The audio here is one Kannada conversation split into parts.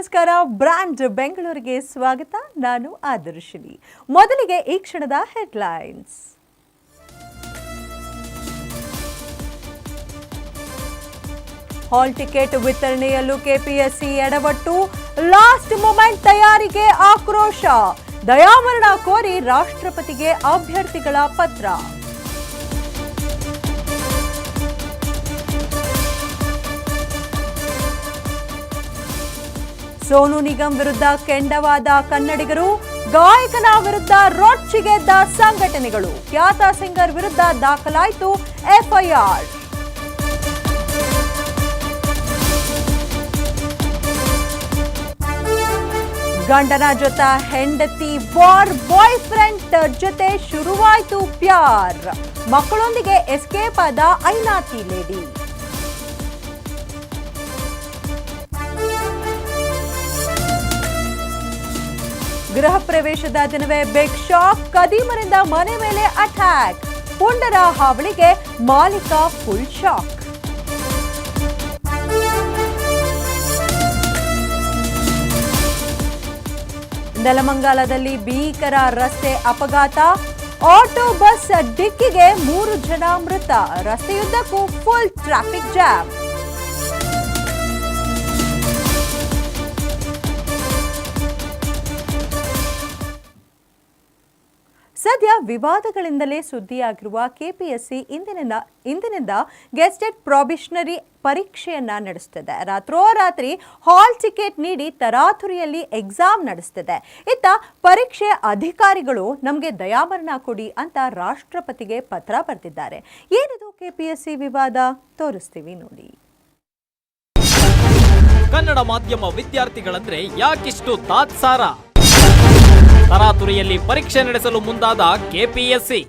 ನಮಸ್ಕಾರ ಬ್ರಾಂಡ್ ಬೆಂಗಳೂರಿಗೆ ಸ್ವಾಗತ. ನಾನು ಆದರ್ಶಿನಿ. ಮೊದಲಿಗೆ ಈ ಕ್ಷಣದ ಹೆಡ್ಲೈನ್ಸ್. ಹಾಲ್ ಟಿಕೆಟ್ ವಿತರಣೆಯಲ್ಲೂ ಕೆಪಿಎಸ್ಸಿ ಎಡವಟ್ಟು. ಲಾಸ್ಟ್ ಮೊಮೆಂಟ್ ತಯಾರಿಗೆ ಆಕ್ರೋಶ. ದಯಾಮರಣ ಕೋರಿ ರಾಷ್ಟ್ರಪತಿಗೆ ಅಭ್ಯರ್ಥಿಗಳ ಪತ್ರ. ಸೋನು ನಿಗಮ್ ವಿರುದ್ಧ ಕೆಂಡವಾದ ಕನ್ನಡಿಗರು, ಗಾಯಕನ ವಿರುದ್ಧ ರೊಚ್ಚಿಗೆದ್ದ ಸಂಘಟನೆಗಳು. ಖ್ಯಾತ ಸಿಂಗರ್ ವಿರುದ್ಧ ದಾಖಲಾಯಿತು ಎಫ್ಐಆರ್. ಗಂಡನ ಜೊತೆ ಹೆಂಡತಿ ಬಾರ್ ಬಾಯ್ ಫ್ರೆಂಡ್ ಜೊತೆ ಶುರುವಾಯಿತು ಪ್ಯಾರ್. ಮಕ್ಕಳೊಂದಿಗೆ ಎಸ್ಕೇಪ್ ಆದ ಐನಾತಿ ಲೇಡಿ. ಗೃಹ ಪ್ರವೇಶದ ದಿನವೇ ಬಿಗ್ ಶಾಕ್ ಕದೀಮರಿಂದ ಮನೆ ಮೇಲೆ ಅಟ್ಯಾಕ್ ಪುಂಡರ ಹಾವಳಿಗೆ ಮಾಲೀಕ ಫುಲ್ ಶಾಕ್ ನೆಲಮಂಗಲದಲ್ಲಿ ಭೀಕರ ರಸ್ತೆ ಅಪಘಾತ. ಆಟೋ ಬಸ್ ಡಿಕ್ಕಿಗೆ ಮೂರು ಜನ ಮೃತ. ರಸ್ತೆಯುದ್ದಕ್ಕೂ ಫುಲ್ ಟ್ರಾಫಿಕ್ ಜಾಮ್ ಸದ್ಯ ವಿವಾದಗಳಿಂದಲೇ ಸುದ್ದಿಯಾಗಿರುವ ಕೆಪಿಎಸ್ಸಿ ಇಂದಿನಿಂದ ಇಂದಿನಿಂದ ಗೆಸ್ಟೆಡ್ ಪ್ರಾಬಿಷನರಿ ಪರೀಕ್ಷೆಯನ್ನ ನಡೆಸುತ್ತಿದೆ ರಾತ್ರೋರಾತ್ರಿ ಹಾಲ್ ಟಿಕೆಟ್ ನೀಡಿ ತರಾತುರಿಯಲ್ಲಿ ಎಕ್ಸಾಮ್ ನಡೆಸುತ್ತಿದೆ ಇತ್ತ ಪರೀಕ್ಷೆ ಅಧಿಕಾರಿಗಳು ನಮಗೆ ದಯಾಮರಣ ಕೊಡಿ ಅಂತ ರಾಷ್ಟ್ರಪತಿಗೆ ಪತ್ರ ಬರೆದಿದ್ದಾರೆ. ಏನಿದು ಕೆಪಿಎಸ್ಸಿ ವಿವಾದ? ತೋರಿಸ್ತೀವಿ ನೋಡಿ. ಕನ್ನಡ ಮಾಧ್ಯಮ ವಿದ್ಯಾರ್ಥಿಗಳಂದ್ರೆ ಯಾಕಿಷ್ಟು ತಾತ್ಸಾರ? ತರಾತುರಿಯಲ್ಲಿ ಪರೀಕ್ಷೆ ನಡೆಸಲು ಮುಂದಾದ ಕೆಪಿಎಸ್ಸಿ.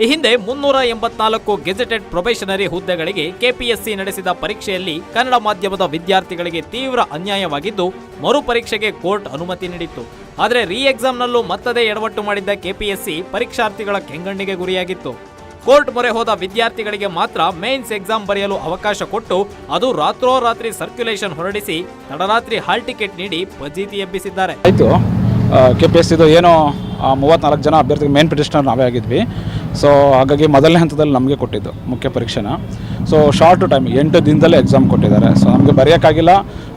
ಈ ಹಿಂದೆ ಮುನ್ನೂರ ಎಂಬತ್ನಾಲ್ಕು ಗೆಜೆಟೆಡ್ ಪ್ರೊಬೇಷನರಿ ಹುದ್ದೆಗಳಿಗೆ ಕೆಪಿಎಸ್ಸಿ ನಡೆಸಿದ ಪರೀಕ್ಷೆಯಲ್ಲಿ ಕನ್ನಡ ಮಾಧ್ಯಮದ ವಿದ್ಯಾರ್ಥಿಗಳಿಗೆ ತೀವ್ರ ಅನ್ಯಾಯವಾಗಿದ್ದು ಮರುಪರೀಕ್ಷೆಗೆ ಕೋರ್ಟ್ ಅನುಮತಿ ನೀಡಿತ್ತು. ಆದರೆ, ರೀ ಎಕ್ಸಾಮ್ನಲ್ಲೂ ಮತ್ತದೇ ಎಡವಟ್ಟು ಮಾಡಿದ್ದ ಕೆಪಿಎಸ್ಸಿ ಪರೀಕ್ಷಾರ್ಥಿಗಳ ಕೆಂಗಣ್ಣಿಗೆ ಗುರಿಯಾಗಿತ್ತು. ಕೋರ್ಟ್ ಮೊರೆ ಹೋದ ವಿದ್ಯಾರ್ಥಿಗಳಿಗೆ ಮಾತ್ರ ಮೇನ್ಸ್ ಎಕ್ಸಾಮ್ ಬರೆಯಲು ಅವಕಾಶ ಕೊಟ್ಟು ಅದು ರಾತ್ರೋರಾತ್ರಿ ಸರ್ಕ್ಯುಲೇಷನ್ ಹೊರಡಿಸಿ ತಡರಾತ್ರಿ ಹಾಲ್ ಟಿಕೆಟ್ ನೀಡಿ ಫಜೀತಿ ಎಬ್ಬಿಸಿದ್ದಾರೆ. ಆಯಿತು. ಕೆ ಪಿ ಎಸ್ ಇದು ಏನೋ ಮೂವತ್ತ್ನಾಲ್ಕು ಜನ ಅಭ್ಯರ್ಥಿಗೆ ಮೇನ್ ಪಿಟಿಷನರ್ ನಾವೇ ಆಗಿದ್ವಿ. ಸೊ ಹಾಗಾಗಿ ಮೊದಲನೇ ಹಂತದಲ್ಲಿ ನಮಗೆ ಕೊಟ್ಟಿದ್ದು ಮುಖ್ಯ ಪರೀಕ್ಷೆನ. ಸೊ ಶಾರ್ಟ್ ಟೈಮ್ ಎಂಟು ದಿನದಲ್ಲೇ ಎಕ್ಸಾಮ್ ಕೊಟ್ಟಿದ್ದಾರೆ. ಸೊ ನಮಗೆ ಬರೆಯೋಕ್ಕಾಗಿಲ್ಲ.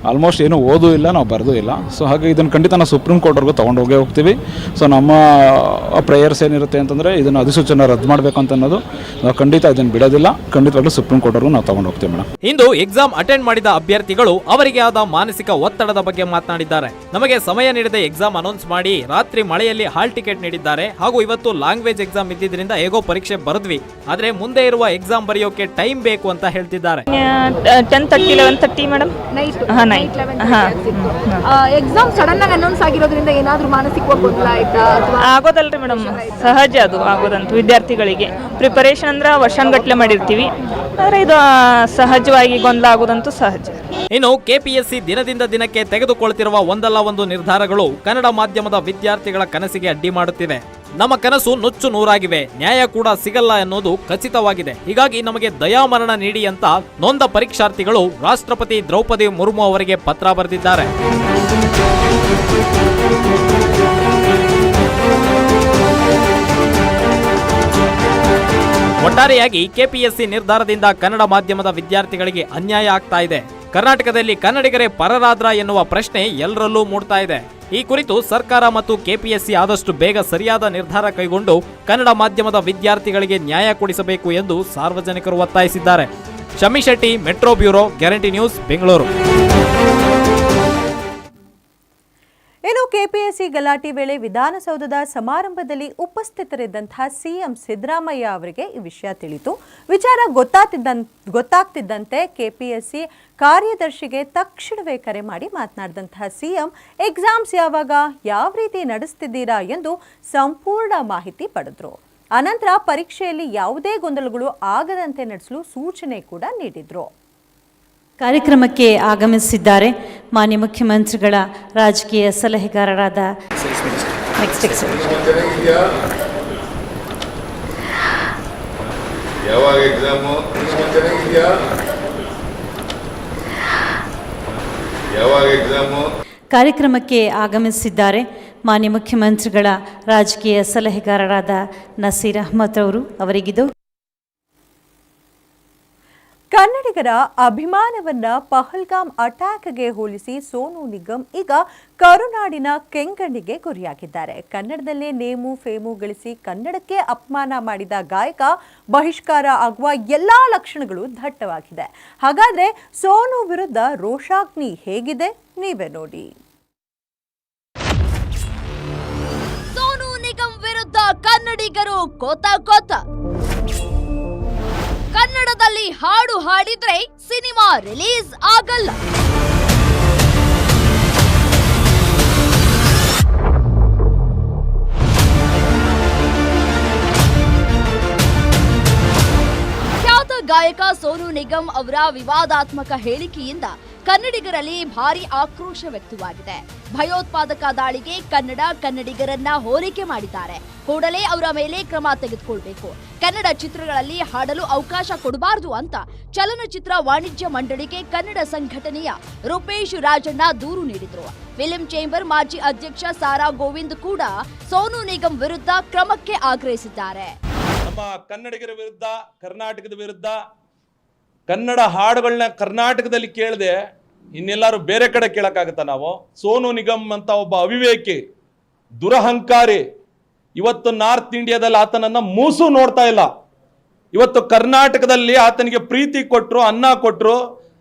ಆಲ್ಮೋಸ್ಟ್ ಏನು ಓದೂ ಇಲ್ಲ ನಾವು ಬರೆದೂ ಇಲ್ಲ. ಸೊ ಹಾಗೆ ಇದನ್ನು ಖಂಡಿತ ನಾವು ಸುಪ್ರೀಂ ಕೋರ್ಟ್ವರೆಗೂ ತೊಗೊಂಡು ಹೋಗೇ ಹೋಗ್ತೀವಿ. ಸೊ ನಮ್ಮ ಪ್ರೇಯರ್ಸ್ ಏನಿರುತ್ತೆ ಅಂತಂದರೆ ಇದನ್ನು ಅಧಿಸೂಚನೆ ರದ್ದು ಮಾಡಬೇಕು ಅಂತ ಅನ್ನೋದು. ನಾವು ಖಂಡಿತ ಇದನ್ನು ಬಿಡೋದಿಲ್ಲ. ಖಂಡಿತವಾಗ್ಲೂ ಸುಪ್ರೀಂ ಕೋರ್ಟ್ವರೆಗೂ ನಾವು ತೊಗೊಂಡು ಹೋಗ್ತೀವಿ ಮೇಡಮ್ ಇಂದು ಎಕ್ಸಾಮ್ ಅಟೆಂಡ್ ಮಾಡಿದ ಅಭ್ಯರ್ಥಿಗಳು ಅವರಿಗೆ ಆದ ಮಾನಸಿಕ ಒತ್ತಡದ ಬಗ್ಗೆ ಮಾತನಾಡಿದ್ದಾರೆ. ನಮಗೆ ಸಮಯ ನೀಡದೆ ಎಕ್ಸಾಮ್ ಅನೌನ್ಸ್ ಮಾಡಿ ರಾತ್ರಿ ಮಳೆಯಲ್ಲಿ ಹಾಲ್ ಟಿಕೆಟ್ ನೀಡಿದ್ದಾರೆ. ಹಾಗೂ ಇವತ್ತು ಲ್ಯಾಂಗ್ವೇಜ್ ಎಕ್ಸಾಮ್ ಇದ್ದಿದ್ರಿಂದ ಹೇಗೋ ಪರೀಕ್ಷೆ ಬರೆದ್ವಿ. ಆದರೆ ಮುಂದೆ ಇರುವ ಎಕ್ಸಾಮ್ ಬರೆಯೋಕೆ ಟೈಮ್ ಬೇಕು ಅಂತ ಹೇಳ್ತಿದ್ದಾರೆ. Ten thirty eleven thirty madam night ಹಾಂ ನೈಟ್ ಎಕ್ಸಾಮ್ ಸಡನ್ ಆಗಿ ಅನೌನ್ಸ್ ಆಗಿರೋದ್ರಿಂದ ಏನಾದ್ರೂ ಮಾನಸಿಕವಾಗಿ ಅಥವಾ ಆಗೋದಲ್ರಿ ಮೇಡಮ್ ಸಹಜ ಅದು ಆಗೋದಂತ ವಿದ್ಯಾರ್ಥಿಗಳಿಗೆ. ಪ್ರಿಪರೇಷನ್ ಅಂದ್ರೆ ವರ್ಷಾನ್ಗಟ್ಲೆ ಮಾಡಿರ್ತೀವಿ. ಆದ್ರೆ ಇದು ಸಹಜವಾಗಿ ಗೊಂದಲ ಆಗೋದಂತೂ ಸಹಜ. ಇನ್ನು ಕೆಪಿಎಸ್ಸಿ ದಿನದಿಂದ ದಿನಕ್ಕೆ ತೆಗೆದುಕೊಳ್ತಿರುವ ಒಂದಲ್ಲ ಒಂದು ನಿರ್ಧಾರಗಳು ಕನ್ನಡ ಮಾಧ್ಯಮದ ವಿದ್ಯಾರ್ಥಿಗಳ ಕನಸಿಗೆ ಅಡ್ಡಿ ಮಾಡುತ್ತಿವೆ. ನಮ್ಮ ಕನಸು ನುಚ್ಚು ನೂರಾಗಿವೆ. ನ್ಯಾಯ ಕೂಡ ಸಿಗಲ್ಲ ಎನ್ನುವುದು ಖಚಿತವಾಗಿದೆ. ಹೀಗಾಗಿ ನಮಗೆ ದಯಾಮರಣ ನೀಡಿ ಅಂತ ನೊಂದ ಪರೀಕ್ಷಾರ್ಥಿಗಳು ರಾಷ್ಟ್ರಪತಿ ದ್ರೌಪದಿ ಮುರ್ಮು ಅವರಿಗೆ ಪತ್ರ ಬರೆದಿದ್ದಾರೆ. ಒಟ್ಟಾರೆಯಾಗಿ ಕೆಪಿಎಸ್ಸಿ ನಿರ್ಧಾರದಿಂದ ಕನ್ನಡ ಮಾಧ್ಯಮದ ವಿದ್ಯಾರ್ಥಿಗಳಿಗೆ ಅನ್ಯಾಯ ಆಗ್ತಾ ಇದೆ. ಕರ್ನಾಟಕದಲ್ಲಿ ಕನ್ನಡಿಗರೇ ಪರರಾದ್ರ ಎನ್ನುವ ಪ್ರಶ್ನೆ ಎಲ್ಲರಲ್ಲೂ ಮೂಡ್ತಾ ಇದೆ. ಈ ಕುರಿತು ಸರ್ಕಾರ ಮತ್ತು ಕೆಪಿಎಸ್ಸಿ ಆದಷ್ಟು ಬೇಗ ಸರಿಯಾದ ನಿರ್ಧಾರ ಕೈಗೊಂಡು ಕನ್ನಡ ಮಾಧ್ಯಮದ ವಿದ್ಯಾರ್ಥಿಗಳಿಗೆ ನ್ಯಾಯ ಕೊಡಿಸಬೇಕು ಎಂದು ಸಾರ್ವಜನಿಕರು ಒತ್ತಾಯಿಸಿದ್ದಾರೆ. Shami Shetty, metro bureau, guarantee news, Bengaluru. ಇನ್ನು ಕೆಪಿಎಸ್ಸಿ ಗಲಾಟೆ ವೇಳೆ ವಿಧಾನಸೌಧದ ಸಮಾರಂಭದಲ್ಲಿ ಉಪಸ್ಥಿತರಿದ್ದಂತಹ ಸಿಎಂ ಸಿದ್ದರಾಮಯ್ಯ ಅವರಿಗೆ ಈ ವಿಷಯ ತಿಳಿತು. ವಿಚಾರ ಗೊತ್ತಾಗ್ತಿದ್ದ ಗೊತ್ತಾಗ್ತಿದ್ದಂತೆ ಕೆಪಿಎಸ್ಸಿ ಕಾರ್ಯದರ್ಶಿಗೆ ತಕ್ಷಣವೇ ಕರೆ ಮಾಡಿ ಮಾತನಾಡಿದಂತಹ ಸಿಎಂ, ಎಕ್ಸಾಮ್ಸ್ ಯಾವಾಗ, ಯಾವ ರೀತಿ ನಡೆಸ್ತಿದ್ದೀರಾ? ಎಂದು ಸಂಪೂರ್ಣ ಮಾಹಿತಿ ಪಡೆದ್ರು. ಅನಂತರ ಪರೀಕ್ಷೆಯಲ್ಲಿ ಯಾವುದೇ ಗೊಂದಲಗಳು ಆಗದಂತೆ ನಡೆಸಲು ಸೂಚನೆ ಕೂಡ ನೀಡಿದ್ರು. ಕಾರ್ಯಕ್ರಮಕ್ಕೆ ಆಗಮಿಸಿದ್ದಾರೆ ಮಾನ್ಯ ಮುಖ್ಯಮಂತ್ರಿಗಳ ರಾಜಕೀಯ ಸಲಹೆಗಾರರಾದ ಕಾರ್ಯಕ್ರಮಕ್ಕೆ ಆಗಮಿಸಿದ್ದಾರೆ ಮಾನ್ಯ ಮುಖ್ಯಮಂತ್ರಿಗಳ ರಾಜಕೀಯ ಸಲಹೆಗಾರರಾದ ನಸೀರ್ ಅಹ್ಮದ್ ಅವರು. ಅವರಿಗಿದು ಕನ್ನಡಿಗರ ಅಭಿಮಾನವನ್ನ ಪಹಲ್ಗಾಮ್ ಅಟ್ಯಾಕ್ಗೆ ಹೋಲಿಸಿ ಸೋನು ನಿಗಮ್ ಈಗ ಕರುನಾಡಿನ ಕೆಂಗಣ್ಣಿಗೆ ಗುರಿಯಾಗಿದ್ದಾರೆ. ಕನ್ನಡದಲ್ಲೇ ನೇಮು, ಫೇಮು ಗಳಿಸಿ ಕನ್ನಡಕ್ಕೆ ಅಪಮಾನ ಮಾಡಿದ ಗಾಯಕ ಬಹಿಷ್ಕಾರ ಆಗುವ ಎಲ್ಲಾ ಲಕ್ಷಣಗಳು ದಟ್ಟವಾಗಿದೆ. ಹಾಗಾದ್ರೆ ಸೋನು ವಿರುದ್ಧ ರೋಷಾಗ್ನಿ ಹೇಗಿದೆ? ನೀವೇ ನೋಡಿ. ಸೋನು ನಿಗಮ್ ವಿರುದ್ಧ ಕನ್ನಡಿಗರು ಕೋತ ಕೋತ. ಕನ್ನಡದಲ್ಲಿ ಹಾಡು ಹಾಡಿದ್ರೆ ಸಿನಿಮಾ ರಿಲೀಸ್ ಆಗಲ್ಲ. ಗಾಯಕ ಸೋನು ನಿಗಮ್ ಅವರ ವಿವಾದಾತ್ಮಕ ಹೇಳಿಕೆಯಿಂದ ಕನ್ನಡಿಗರಲ್ಲಿ ಭಾರಿ ಆಕ್ರೋಶ ವ್ಯಕ್ತವಾಗಿದೆ. ಭಯೋತ್ಪಾದಕ ದಾಳಿಗೆ ಕನ್ನಡ ಕನ್ನಡಿಗರನ್ನ ಹೋಲಿಕೆ ಮಾಡಿದ್ದಾರೆ. ಕೂಡಲೇ ಅವರ ಮೇಲೆ ಕ್ರಮ ತೆಗೆದುಕೊಳ್ಬೇಕು. ಕನ್ನಡ ಚಿತ್ರಗಳಲ್ಲಿ ಹಾಡಲು ಅವಕಾಶ ಕೊಡಬಾರದು ಅಂತ ಚಲನಚಿತ್ರ ವಾಣಿಜ್ಯ ಮಂಡಳಿಗೆ ಕನ್ನಡ ಸಂಘಟನೆಯ ರೂಪೇಶ್ ರಾಜಣ್ಣ ದೂರು ನೀಡಿದ್ರು. ಫಿಲಂ ಚೇಂಬರ್ ಮಾಜಿ ಅಧ್ಯಕ್ಷ ಸಾರಾ ಗೋವಿಂದ್ ಕೂಡ ಸೋನು ನಿಗಮ್ ವಿರುದ್ಧ ಕ್ರಮಕ್ಕೆ ಆಗ್ರಹಿಸಿದ್ದಾರೆ. ನಮ್ಮ ಕನ್ನಡಿಗರ ವಿರುದ್ಧ, ಕರ್ನಾಟಕದ ವಿರುದ್ಧ, ಕನ್ನಡ ಹಾಡುಗಳನ್ನ ಕರ್ನಾಟಕದಲ್ಲಿ ಕೇಳದೆ ಇನ್ನೆಲ್ಲರೂ ಬೇರೆ ಕಡೆ ಕೇಳಕ್ಕಾಗತ್ತ ನಾವು? ಸೋನು ನಿಗಮ್ ಅಂತ ಒಬ್ಬ ಅವಿವೇಕಿ, ದುರಹಂಕಾರಿ, ಇವತ್ತು ನಾರ್ತ್ ಇಂಡಿಯಾದಲ್ಲಿ ಆತನನ್ನ ಮೂಸು ನೋಡ್ತಾ ಇಲ್ಲ. ಇವತ್ತು ಕರ್ನಾಟಕದಲ್ಲಿ ಆತನಿಗೆ ಪ್ರೀತಿ ಕೊಟ್ಟರು ಅನ್ನ ಕೊಟ್ಟರು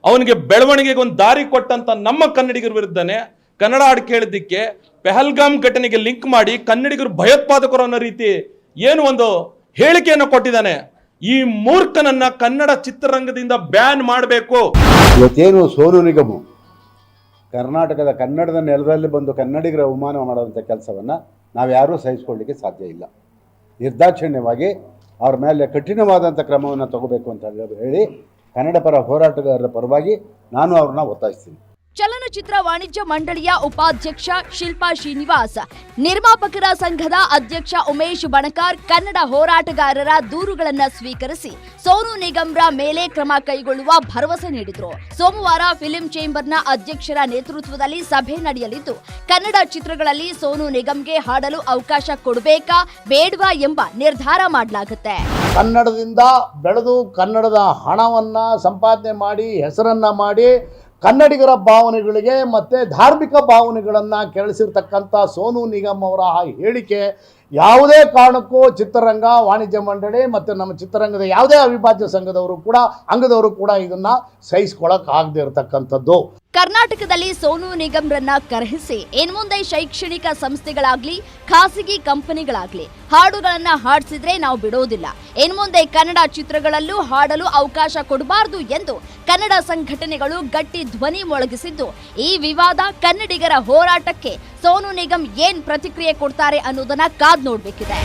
ಅವನಿಗೆ ಬೆಳವಣಿಗೆಗೆ ಒಂದು ದಾರಿ ಕೊಟ್ಟಂತ ನಮ್ಮ ಕನ್ನಡಿಗರ ವಿರುದ್ಧನೇ ಕನ್ನಡ ಹಾಡು ಕೇಳಿದ್ದಕ್ಕೆ ಪೆಹಲ್ಗಾಮ್ ಘಟನೆಗೆ ಲಿಂಕ್ ಮಾಡಿ ಕನ್ನಡಿಗರು ಭಯೋತ್ಪಾದಕರು ಅನ್ನೋ ರೀತಿ ಏನು ಒಂದು ಹೇಳಿಕೆಯನ್ನು ಕೊಟ್ಟಿದ್ದಾನೆ. ಈ ಮೂರ್ಖನನ್ನ ಕನ್ನಡ ಚಿತ್ರರಂಗದಿಂದ ಬ್ಯಾನ್ ಮಾಡಬೇಕು. ಇವತ್ತೇನು ಸೋನು ನಿಗಮ? ಕರ್ನಾಟಕದ ಕನ್ನಡದ ನೆಲದಲ್ಲಿ ಬಂದು ಕನ್ನಡಿಗರ ಅವಮಾನ ಮಾಡುವಂಥ ಕೆಲಸವನ್ನು ನಾವು ಯಾರೂ ಸಹಿಸ್ಕೊಳ್ಳಿಕ್ಕೆ ಸಾಧ್ಯ ಇಲ್ಲ. ನಿರ್ದಾಕ್ಷಿಣ್ಯವಾಗಿ ಅವ್ರ ಮೇಲೆ ಕಠಿಣವಾದಂಥ ಕ್ರಮವನ್ನು ತಗೋಬೇಕು ಅಂತ ಹೇಳಿ ಕನ್ನಡ ಪರ ಹೋರಾಟಗಾರರ ಪರವಾಗಿ ನಾನು ಅವ್ರನ್ನ ಒತ್ತಾಯಿಸ್ತೀನಿ. ಚಲನಚಿತ್ರ ವಾಣಿಜ್ಯ ಮಂಡಳಿಯ ಉಪಾಧ್ಯಕ್ಷ ಶಿಲ್ಪಾ ಶ್ರೀನಿವಾಸ್, ನಿರ್ಮಾಪಕರ ಸಂಘದ ಅಧ್ಯಕ್ಷ ಉಮೇಶ್ ಬಣಕಾರ್, ಕನ್ನಡ ಹೋರಾಟಗಾರರ ದೂರುಗಳನ್ನ ಸ್ವೀಕರಿಸಿ ಸೋನು ನಿಗಮ್ರ ಮೇಲೆ ಕ್ರಮ ಕೈಗೊಳ್ಳುವ ಭರವಸೆ ನೀಡಿದರು. ಸೋಮವಾರ ಫಿಲಂ ಚೇಂಬರ್ನ ಅಧ್ಯಕ್ಷರ ನೇತೃತ್ವದಲ್ಲಿ ಸಭೆ ನಡೆಯಲಿದ್ದು, ಕನ್ನಡ ಚಿತ್ರಗಳಲ್ಲಿ ಸೋನು ನಿಗಮ್ಗೆ ಹಾಡಲು ಅವಕಾಶ ಕೊಡಬೇಕಾ, ಬೇಡವಾ ಎಂಬ ನಿರ್ಧಾರ ಮಾಡಲಾಗುತ್ತೆ. ಕನ್ನಡದಿಂದ ಬೆಳೆದು ಕನ್ನಡದ ಹಣವನ್ನ ಸಂಪಾದನೆ ಮಾಡಿ, ಹೆಸರನ್ನ ಮಾಡಿ ಕನ್ನಡಿಗರ ಭಾವನೆಗಳಿಗೆ ಮತ್ತು ಧಾರ್ಮಿಕ ಭಾವನೆಗಳನ್ನು ಕೆಳಸಿರ್ತಕ್ಕಂಥ ಸೋನು ನಿಗಮ್ ಅವರ ಆ ಹೇಳಿಕೆ ಯಾವುದೇ ಕಾರಣಕ್ಕೂ ಚಿತ್ರರಂಗ, ವಾಣಿಜ್ಯ ಮಂಡಳಿ ಮತ್ತು ನಮ್ಮ ಚಿತ್ರರಂಗದ ಯಾವುದೇ ಅವಿಭಾಜ್ಯ ಸಂಘದವರು ಕೂಡ, ಅಂಗದವರು ಕೂಡ ಇದನ್ನು ಸಹಿಸ್ಕೊಳಕ್ಕಾಗದೇ ಇರತಕ್ಕಂಥದ್ದು. ಕರ್ನಾಟಕದಲ್ಲಿ ಸೋನು ನಿಗಮ್ರನ್ನ ಕರೆಸಿ ಇನ್ಮುಂದೆ ಶೈಕ್ಷಣಿಕ ಸಂಸ್ಥೆಗಳಾಗ್ಲಿ, ಖಾಸಗಿ ಕಂಪನಿಗಳಾಗ್ಲಿ ಹಾಡುಗಳನ್ನ ಹಾಡಿಸಿದ್ರೆ ನಾವು ಬಿಡೋದಿಲ್ಲ. ಇನ್ಮುಂದೆ ಕನ್ನಡ ಚಿತ್ರಗಳಲ್ಲೂ ಹಾಡಲು ಅವಕಾಶ ಕೊಡಬಾರದು ಎಂದು ಕನ್ನಡ ಸಂಘಟನೆಗಳು ಗಟ್ಟಿ ಧ್ವನಿ ಮೊಳಗಿಸಿದ್ದು. ಈ ವಿವಾದ ಕನ್ನಡಿಗರ ಹೋರಾಟಕ್ಕೆ ಸೋನು ನಿಗಮ್ ಏನ್ ಪ್ರತಿಕ್ರಿಯೆ ಕೊಡ್ತಾರೆ ಅನ್ನೋದನ್ನ ಕಾದ್ ನೋಡ್ಬೇಕಿದೆ.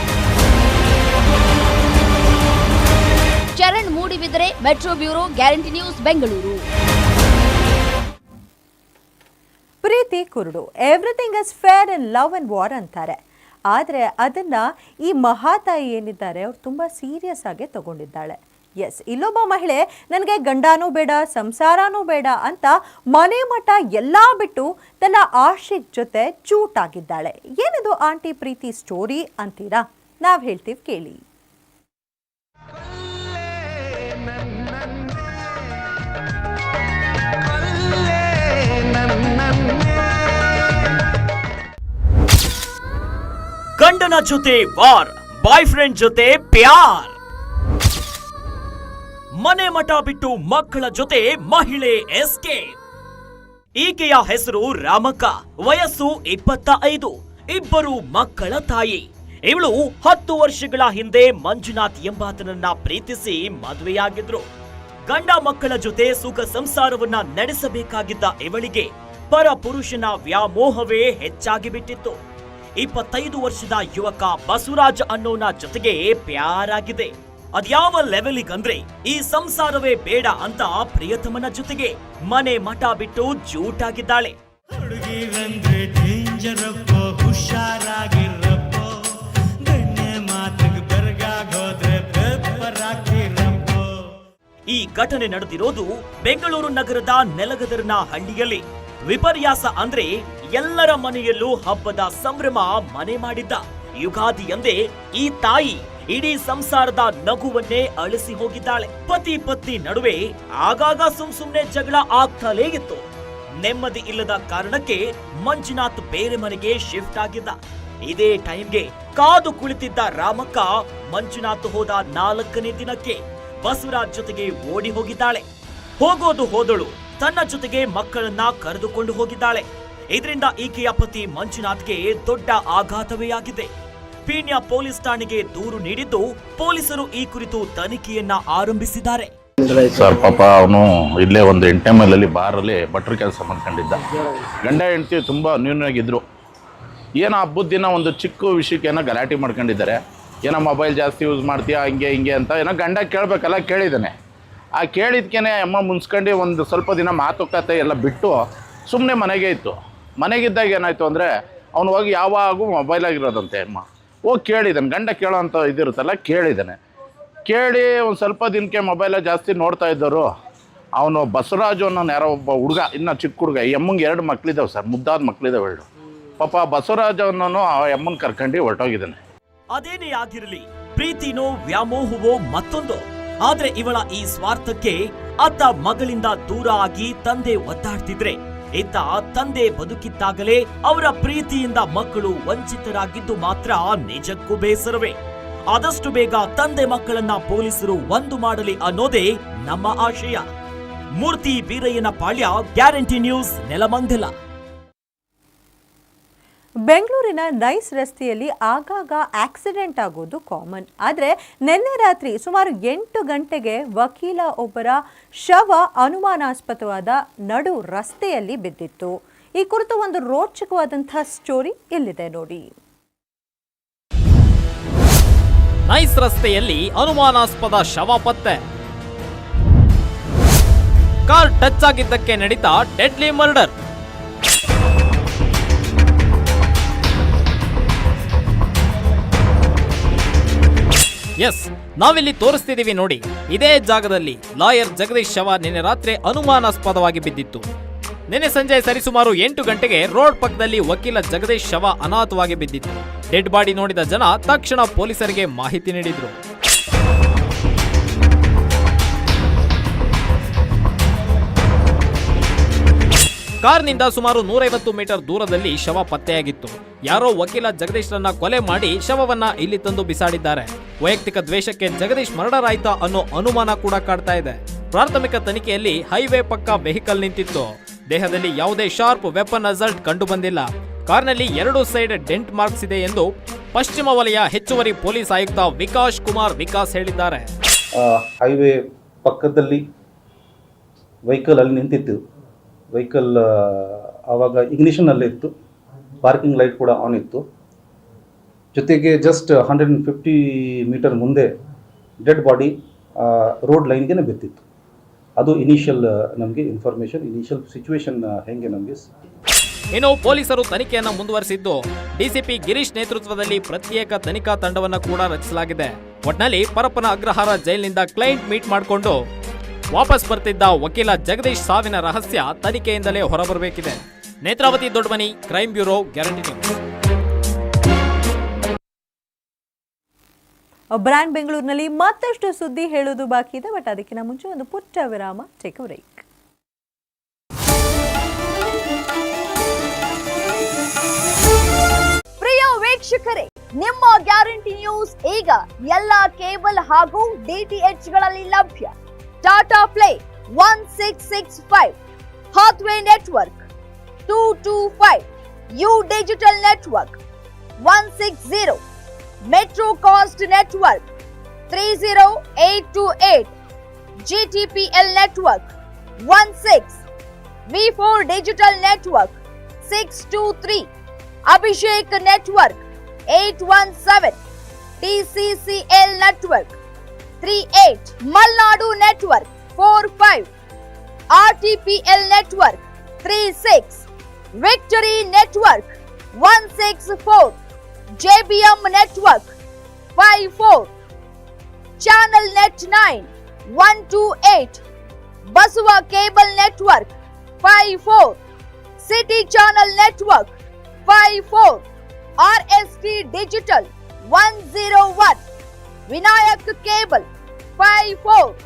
Charan Moodabidri metro bureau guarantee news Bengaluru. ಪ್ರೀತಿ ಕುರುಡು. Everything is fair in love and war ಅಂತಾರೆ. ಆದರೆ ಅದನ್ನ ಈ ಮಹಾತಾಯಿ ಏನಿದ್ದಾರೆ ಅವ್ರು ತುಂಬ ಸೀರಿಯಸ್ ಆಗಿ ತಗೊಂಡಿದ್ದಾಳೆ. ಎಸ್ ಇಲ್ಲೊಬ್ಬ ಮಹಿಳೆ, ನನಗೆ ಗಂಡನೂ ಬೇಡ, ಸಂಸಾರನೂ ಬೇಡ ಅಂತ ಮನೆ ಮಠ ಎಲ್ಲ ಬಿಟ್ಟು ತನ್ನ ಆಶಿಕ್ ಜೊತೆ ಚೂಟಾಗಿದ್ದಾಳೆ. ಏನಿದು ಆಂಟಿ ಪ್ರೀತಿ ಸ್ಟೋರಿ ಅಂತೀರಾ? ನಾವು ಹೇಳ್ತೀವಿ ಕೇಳಿ. ಗಂಡನ ಜೊತೆ ವಾರ್ ಬಾಯ್ ಫ್ರೆಂಡ್ ಜೊತೆ ಪ್ಯಾರ್. ಮನೆ ಮಠ ಬಿಟ್ಟು ಮಕ್ಕಳ ಜೊತೆ ಮಹಿಳೆ ಎಸ್ಕೇಪ್ ಈಕೆಯ ಹೆಸರು ರಾಮಕ್ಕ, ವಯಸ್ಸು ಇಪ್ಪತ್ತ ಐದು ಇಬ್ಬರು ಮಕ್ಕಳ ತಾಯಿ. ಇವಳು ಹತ್ತು ವರ್ಷಗಳ ಹಿಂದೆ ಮಂಜುನಾಥ್ ಎಂಬಾತನನ್ನ ಪ್ರೀತಿಸಿ ಮದುವೆಯಾಗಿದ್ರು. ಗಂಡ ಮಕ್ಕಳ ಜೊತೆ ಸುಖ ಸಂಸಾರವನ್ನ ನಡೆಸಬೇಕಾಗಿದ್ದ ಇವಳಿಗೆ ಪರ ಪುರುಷನ ವ್ಯಾಮೋಹವೇ ಹೆಚ್ಚಾಗಿ ಬಿಟ್ಟಿತ್ತು. ಇಪ್ಪತ್ತೈದು ವರ್ಷದ ಯುವಕ ಬಸವರಾಜ್ ಅನ್ನೋನ ಜೊತೆಗೆ ಪ್ಯಾರಾಗಿದೆ. ಅದ್ಯಾವ ಲೆವೆಲಿಗಂದ್ರೆ ಈ ಸಂಸಾರವೇ ಬೇಡ ಅಂತ ಪ್ರಿಯತಮನ ಜೊತೆಗೆ ಮನೆ ಮಠ ಬಿಟ್ಟು ಜೂಟಾಗಿದ್ದಾಳೆ. ಈ ಘಟನೆ ನಡೆದಿರೋದು ಬೆಂಗಳೂರು ನಗರದ ನೆಲಗದರ್ನ ಹಳ್ಳಿಯಲ್ಲಿ. ವಿಪರ್ಯಾಸ ಅಂದ್ರೆ ಎಲ್ಲರ ಮನೆಯಲ್ಲೂ ಹಬ್ಬದ ಸಂಭ್ರಮ ಮನೆ ಮಾಡಿದ್ದ. ಯುಗಾದಿ ಎಂದೇ ಈ ತಾಯಿ ಇಡೀ ಸಂಸಾರದ ನಗುವನ್ನೇ ಅಳಿಸಿ ಹೋಗಿದ್ದಾಳೆ. ಪತಿ ಪತ್ನಿ ನಡುವೆ ಆಗಾಗ ಸುಮ್ ಸುಮ್ನೆ ಜಗಳ ಆಗ್ತಲೇ ಇತ್ತು. ನೆಮ್ಮದಿ ಇಲ್ಲದ ಕಾರಣಕ್ಕೆ ಮಂಜುನಾಥ್ ಬೇರೆ ಮನೆಗೆ ಶಿಫ್ಟ್ ಆಗಿದ್ದ. ಇದೇ ಟೈಮ್ಗೆ ಕಾದು ಕುಳಿತಿದ್ದ ರಾಮಕ್ಕ ಮಂಜುನಾಥ್ ಹೋದ ನಾಲ್ಕನೇ ದಿನಕ್ಕೆ ಬಸವರಾಜ್ ಜೊತೆಗೆ ಓಡಿ ಹೋಗಿದ್ದಾಳೆ. ಹೋಗೋದು ಹೋದಳು. ತನ್ನ ಜೊತೆಗೆ ಮಕ್ಕಳನ್ನ ಕರೆದುಕೊಂಡು ಹೋಗಿದ್ದಾಳೆ. ಇದರಿಂದ ಈಕೆಯ ಪತಿ ಮಂಜುನಾಥ್ಗೆ ದೊಡ್ಡ ಆಘಾತವೇ ಆಗಿದೆ ಪೀಣ್ಯ ಪೊಲೀಸ್ ಠಾಣೆಗೆ ದೂರು ನೀಡಿದ್ದು ಪೊಲೀಸರು ಈ ಕುರಿತು ತನಿಖೆಯನ್ನ ಆರಂಭಿಸಿದ್ದಾರೆ. ಸರ್, ಪಾಪ ಅವನು ಇಲ್ಲೇ ಒಂದು ಎಂಟನೇ ಮೈಲಲ್ಲಿ ಬಾರಲ್ಲಿ ಭಟ್ರು ಕೆಲಸ ಮಾಡ್ಕೊಂಡಿದ್ದ. ಗಂಡ, ಹೆಂಡತಿ ತುಂಬ ನ್ಯೂನಾಗಿದ್ದರು ಏನೋ ಹಬ್ಬದ ದಿನ ಒಂದು ಚಿಕ್ಕ ವಿಷಯಕ್ಕೆ ಏನೋ ಗಲಾಟೆ ಮಾಡ್ಕೊಂಡಿದ್ದಾರೆ. ಏನೋ ಮೊಬೈಲ್ ಜಾಸ್ತಿ ಯೂಸ್ ಮಾಡ್ತೀಯಾ, ಹಿಂಗೆ ಹಿಂಗೆ ಅಂತ ಏನೋ ಗಂಡ ಕೇಳಬೇಕಲ್ಲ, ಕೇಳಿದ್ದಾನೆ. ಆ ಕೇಳಿದ್ಕೇನೆ ಅಮ್ಮ ಮುನ್ಸ್ಕೊಂಡು ಒಂದು ಸ್ವಲ್ಪ ದಿನ ಮಾತುಕತೆ ಎಲ್ಲ ಬಿಟ್ಟು ಸುಮ್ಮನೆ ಮನೆಗೆ ಇತ್ತು. ಮನೆಗಿದ್ದಾಗ ಏನಾಯಿತು ಅಂದರೆ ಅವನು ಹೋಗಿ ಯಾವಾಗೂ ಮೊಬೈಲಾಗಿರೋದಂತೆ ಅಮ್ಮ. ಹೋಗಿ ಕೇಳಿದ್ದಾನೆ ಗಂಡ ಕೇಳೋ ಅಂಥ ಇದಿರುತ್ತಲ್ಲ ಕೇಳಿದ್ದಾನೆ ಕೇಳಿ ಒಂದು ಸ್ವಲ್ಪ ದಿನಕ್ಕೆ ಮೊಬೈಲ ಜಾಸ್ತಿ ನೋಡ್ತಾ ಇದ್ದರು, ಅವನು ಬಸವರಾಜು ಅನ್ನೋನು ಯಾರೋ ಒಬ್ಬ ಹುಡುಗ, ಇನ್ನು ಚಿಕ್ಕ ಹುಡುಗ, ಈ ಅಮ್ಮಂಗೆ ಎರಡು ಮಕ್ಳಿದಾವೆ ಸರ್, ಮುದ್ದಾದ ಮಕ್ಳಿದಾವೆ ಎರಡು. ಪಾಪ ಬಸವರಾಜ ಅನ್ನೋನು ಆ ಅಮ್ಮನ ಕರ್ಕೊಂಡು ಹೊರಟೋಗಿದ್ದಾನೆ. ಅದೇನೇ ಆಗಿರಲಿ, ಪ್ರೀತಿನೋ ವ್ಯಾಮೋಹವೋ ಮತ್ತೊಂದು. ಆದ್ರೆ ಇವಳ ಈ ಸ್ವಾರ್ಥಕ್ಕೆ ಅತ್ತ ಮಗಳಿಂದ ದೂರ ಆಗಿ ತಂದೆ ಒದ್ದಾಡ್ತಿದ್ರೆ. ಇತ್ತ ತಂದೆ ಬದುಕಿದ್ದಾಗಲೇ ಅವರ ಪ್ರೀತಿಯಿಂದ ಮಕ್ಕಳು ವಂಚಿತರಾಗಿದ್ದು ಮಾತ್ರ ನಿಜಕ್ಕೂ ಬೇಸರವೇ. ಆದಷ್ಟು ಬೇಗ ತಂದೆ ಮಕ್ಕಳನ್ನ ಪೊಲೀಸರು ಒಂದು ಮಾಡಲಿ ಅನ್ನೋದೇ ನಮ್ಮ ಆಶಯ. ಮೂರ್ತಿ ಬೀರಯ್ಯನ ಪಾಳ್ಯ, ಗ್ಯಾರಂಟಿ ನ್ಯೂಸ್ ನೆಲಮಂಗಲ. ಬೆಂಗಳೂರಿನ ನೈಸ್ ರಸ್ತೆಯಲ್ಲಿ ಆಗಾಗ ಆಕ್ಸಿಡೆಂಟ್ ಆಗೋದು ಕಾಮನ್. ಆದರೆ ನಿನ್ನೆ ರಾತ್ರಿ ಸುಮಾರು ಎಂಟು ಗಂಟೆಗೆ ವಕೀಲ ಒಬ್ಬರ ಶವ ಅನುಮಾನಾಸ್ಪದವಾದ ನಡು ರಸ್ತೆಯಲ್ಲಿ ಬಿದ್ದಿತ್ತು. ಈ ಕುರಿತು ಒಂದು ರೋಚಕವಾದಂತಹ ಸ್ಟೋರಿ ಇಲ್ಲಿದೆ ನೋಡಿ. ನೈಸ್ ರಸ್ತೆಯಲ್ಲಿ ಅನುಮಾನಾಸ್ಪದ ಶವ ಪತ್ತೆ. ಕಾರ್ ಟಚ್ ಆಗಿದ್ದಕ್ಕೆ ನಡೀತಾ ಡೆಡ್ಲಿ ಮರ್ಡರ್. ಎಸ್, ನಾವಿಲ್ಲಿ ತೋರಿಸ್ತಿದ್ದೀವಿ ನೋಡಿ. ಇದೇ ಜಾಗದಲ್ಲಿ ಲಾಯರ್ ಜಗದೀಶ್ ಶವ ನಿನ್ನೆ ರಾತ್ರಿ ಅನುಮಾನಾಸ್ಪದವಾಗಿ ಬಿದ್ದಿತ್ತು. ನಿನ್ನೆ ಸಂಜೆ ಸರಿಸುಮಾರು ಎಂಟು ಗಂಟೆಗೆ ರೋಡ್ ಪಕ್ಕದಲ್ಲಿ ವಕೀಲ ಜಗದೀಶ್ ಶವ ಅನಾಥವಾಗಿ ಬಿದ್ದಿತ್ತು. ಡೆಡ್ ಬಾಡಿ ನೋಡಿದ ಜನ ತಕ್ಷಣ ಪೊಲೀಸರಿಗೆ ಮಾಹಿತಿ ನೀಡಿದ್ರು. ಕಾರ್ನಿಂದ ಸುಮಾರು ನೂರೈವತ್ತು ಮೀಟರ್ ದೂರದಲ್ಲಿ ಶವ ಪತ್ತೆಯಾಗಿತ್ತು. ಯಾರೋ ವಕೀಲ ಜಗದೀಶ್ರನ್ನ ಕೊಲೆ ಮಾಡಿ ಶವವನ್ನ ಇಲ್ಲಿ ತಂದು ಬಿಸಾಡಿದ್ದಾರೆ. ವೈಯಕ್ತಿಕ ದ್ವೇಷಕ್ಕೆ ಜಗದೀಶ್ ಮರ್ಡರ್ ಆಯ್ತಾ ಅನ್ನೋ ಅನುಮಾನ ಕೂಡ ಕಾಡ್ತಾ ಇದೆ. ಪ್ರಾಥಮಿಕ ತನಿಖೆಯಲ್ಲಿ ಹೈವೇ ಪಕ್ಕ ವೆಹಿಕಲ್ ನಿಂತಿತ್ತು. ದೇಹದಲ್ಲಿ ಯಾವುದೇ ಶಾರ್ಪ್ ವೆಪನ್ ಅಸಲ್ಟ್ ಕಂಡು ಬಂದಿಲ್ಲ. ಕಾರ್ನಲ್ಲಿ ಎರಡು ಸೈಡ್ ಡೆಂಟ್ ಮಾರ್ಕ್ಸ್ ಇದೆ ಎಂದು ಪಶ್ಚಿಮ ವಲಯ ಹೆಚ್ಚುವರಿ ಪೊಲೀಸ್ ಆಯುಕ್ತ ವಿಕಾಶ್ ಕುಮಾರ್ ವಿಕಾಸ್ ಹೇಳಿದ್ದಾರೆ. ಹೈವೇ ಪಕ್ಕದಲ್ಲಿ ವೆಹಿಕಲ್ ಅಲ್ಲಿ ನಿಂತಿತ್ತು. ವೆಹಿಕಲ್ ಆವಾಗ ಇಗ್ನಿಷನಲ್ಲೇ ಇತ್ತು. ಪಾರ್ಕಿಂಗ್ ಲೈಟ್ ಕೂಡ ಆನ್ ಇತ್ತು. ಜೊತೆಗೆ just hundred and fifty metre ಮುಂದೆ ಡೆಡ್ ಬಾಡಿ ರೋಡ್ ಲೈನ್ಗೆ ಬಿತ್ತಿತ್ತು ಅದು ಇನಿಷಿಯಲ್ ನಮಗೆ ಇನ್ಫಾರ್ಮೇಷನ್ ಇನಿಷಿಯಲ್ ಸಿಚುವೇಶನ್ ಹೆಂಗೆ ನಮಗೆ ಇನ್ನು ಪೊಲೀಸರು ತನಿಖೆಯನ್ನು ಮುಂದುವರೆಸಿದ್ದು. ಡಿಸಿಪಿ ಗಿರೀಶ್ ನೇತೃತ್ವದಲ್ಲಿ ಪ್ರತ್ಯೇಕ ತನಿಖಾ ತಂಡವನ್ನು ಕೂಡ ರಚಿಸಲಾಗಿದೆ. ಒಟ್ನಲ್ಲಿ ಪರಪ್ಪನ ಅಗ್ರಹಾರ ಜೈಲಿನಿಂದ ಕ್ಲೈಂಟ್ ಮೀಟ್ ಮಾಡಿಕೊಂಡು ವಾಪಸ್ ಬರ್ತಿದ್ದ ವಕೀಲ ಜಗದೀಶ್ ಸಾವಿನ ರಹಸ್ಯ ತನಿಖೆಯಿಂದಲೇ ಹೊರಬರಬೇಕಿದೆ. Netravathi Doddamani crime bureau guarantee news brand ಬೆಂಗಳೂರಿನಲ್ಲಿ ಮತ್ತಷ್ಟು ಸುದ್ದಿ ಹೇಳೋದು ಬಾಕಿ ಇದೆ ಬಟ್ ಅದಕ್ಕಿಂತ ಮುಂಚೆ ಒಂದು ಪುಟ್ಟ ವಿರಾಮ ಟೇಕ್ ಬ್ರೇಕ್ ಪ್ರಿಯ ವೀಕ್ಷಕರೇ ನಿಮ್ಮ ಗ್ಯಾರಂಟಿ ನ್ಯೂಸ್ ಈಗ ಎಲ್ಲ ಕೇಬಲ್ ಹಾಗೂ ಡಿಟಿಎಚ್ಗಳಲ್ಲಿ ಲಭ್ಯ. Tata play one six six five Hathway network two two five U digital network one six zero metro cast network three zero eight two eight GTPL network one six V four digital network six two three Abhishek network eight one seven TCCL network three eight Malnad network four five RTPL network three six victory network one six four JBM network five four channel net nine one two eight Basava cable network five four city channel network five four R S T digital one zero one Vinayak cable, five four,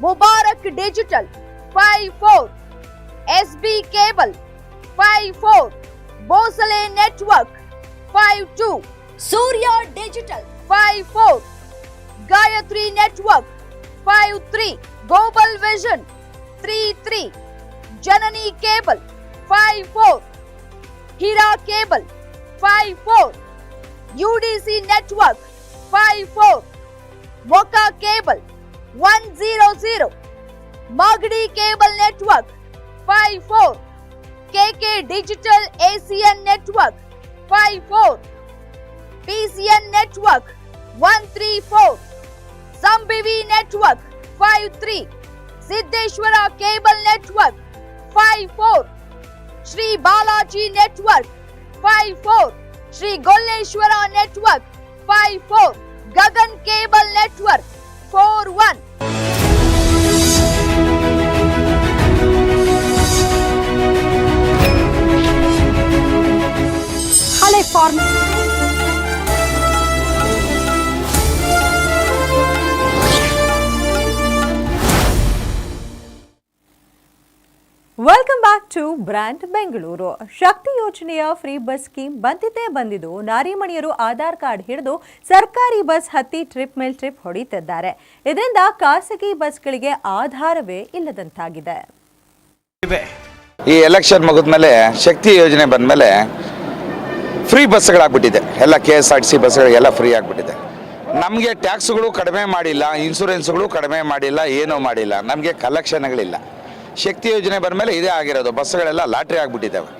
Mubarak digital, five four S B cable, five four network, five two, Surya digital, five four, Gayatri network, five three, global vision, three three, Janani cable, five four, Heera cable, five four, UDC network 54 Voka Cable 100 Magdi Cable Network 54 KK Digital ACN Network 54 PCN Network 134 Sambivi Network 53 Siddeshwara Cable Network 54 Sri Balaji Network 54 Sri Goleshwara Network five four Shri Balaji network five four Shri Golleshwara network five four Gagan cable network four one ಹಳೆ form welcome back to brand Bengaluru Shakti ಯೋಜನೆಯ ಫ್ರೀ ಬಸ್ ಸ್ಕೀಮ್ ಬಂದಿದ್ದೇ ಬಂದಿದ್ದು. ನಾರಿಮಣಿಯರು ಆಧಾರ್ ಕಾರ್ಡ್ ಹಿಡಿದು ಸರ್ಕಾರಿ ಬಸ್ ಹತ್ತಿ ಟ್ರಿಪ್ ಮೇಲ್ ಟ್ರಿಪ್ ಹೊಡಿತಿದ್ದಾರೆ. ಇದರಿಂದ ಖಾಸಗಿ ಬಸ್ಗಳಿಗೆ ಆಧಾರವೇ ಇಲ್ಲದಂತಾಗಿದೆ. ಈ ಎಲೆಕ್ಷನ್ ಮುಗಿದ್ಮೇಲೆ ಶಕ್ತಿ ಯೋಜನೆ ಬಂದಮೇಲೆ ಫ್ರೀ ಬಸ್ಗಳಾಗ್ಬಿಟ್ಟಿದೆ ಎಲ್ಲ K S R T C ಬಸ್ಗಳಿಗೆಲ್ಲ free ಆಗಿಬಿಟ್ಟಿದೆ. ನಮಗೆ ಟ್ಯಾಕ್ಸ್ಗಳು ಕಡಿಮೆ ಮಾಡಿಲ್ಲ ಇನ್ಸೂರೆನ್ಸ್ಗಳು ಕಡಿಮೆ ಮಾಡಿಲ್ಲ, ಏನೂ ಮಾಡಿಲ್ಲ. ನಮಗೆ ಕಲೆಕ್ಷನ್ಗಳಿಲ್ಲ ಶಕ್ತಿ ಯೋಜನೆ ಬಂದಮೇಲೆ ಇದೇ ಆಗಿರೋದು. ಬಸ್ಗಳೆಲ್ಲ ಲಾಟ್ರಿ ಆಗಿಬಿಟ್ಟಿದ್ದಾವೆ.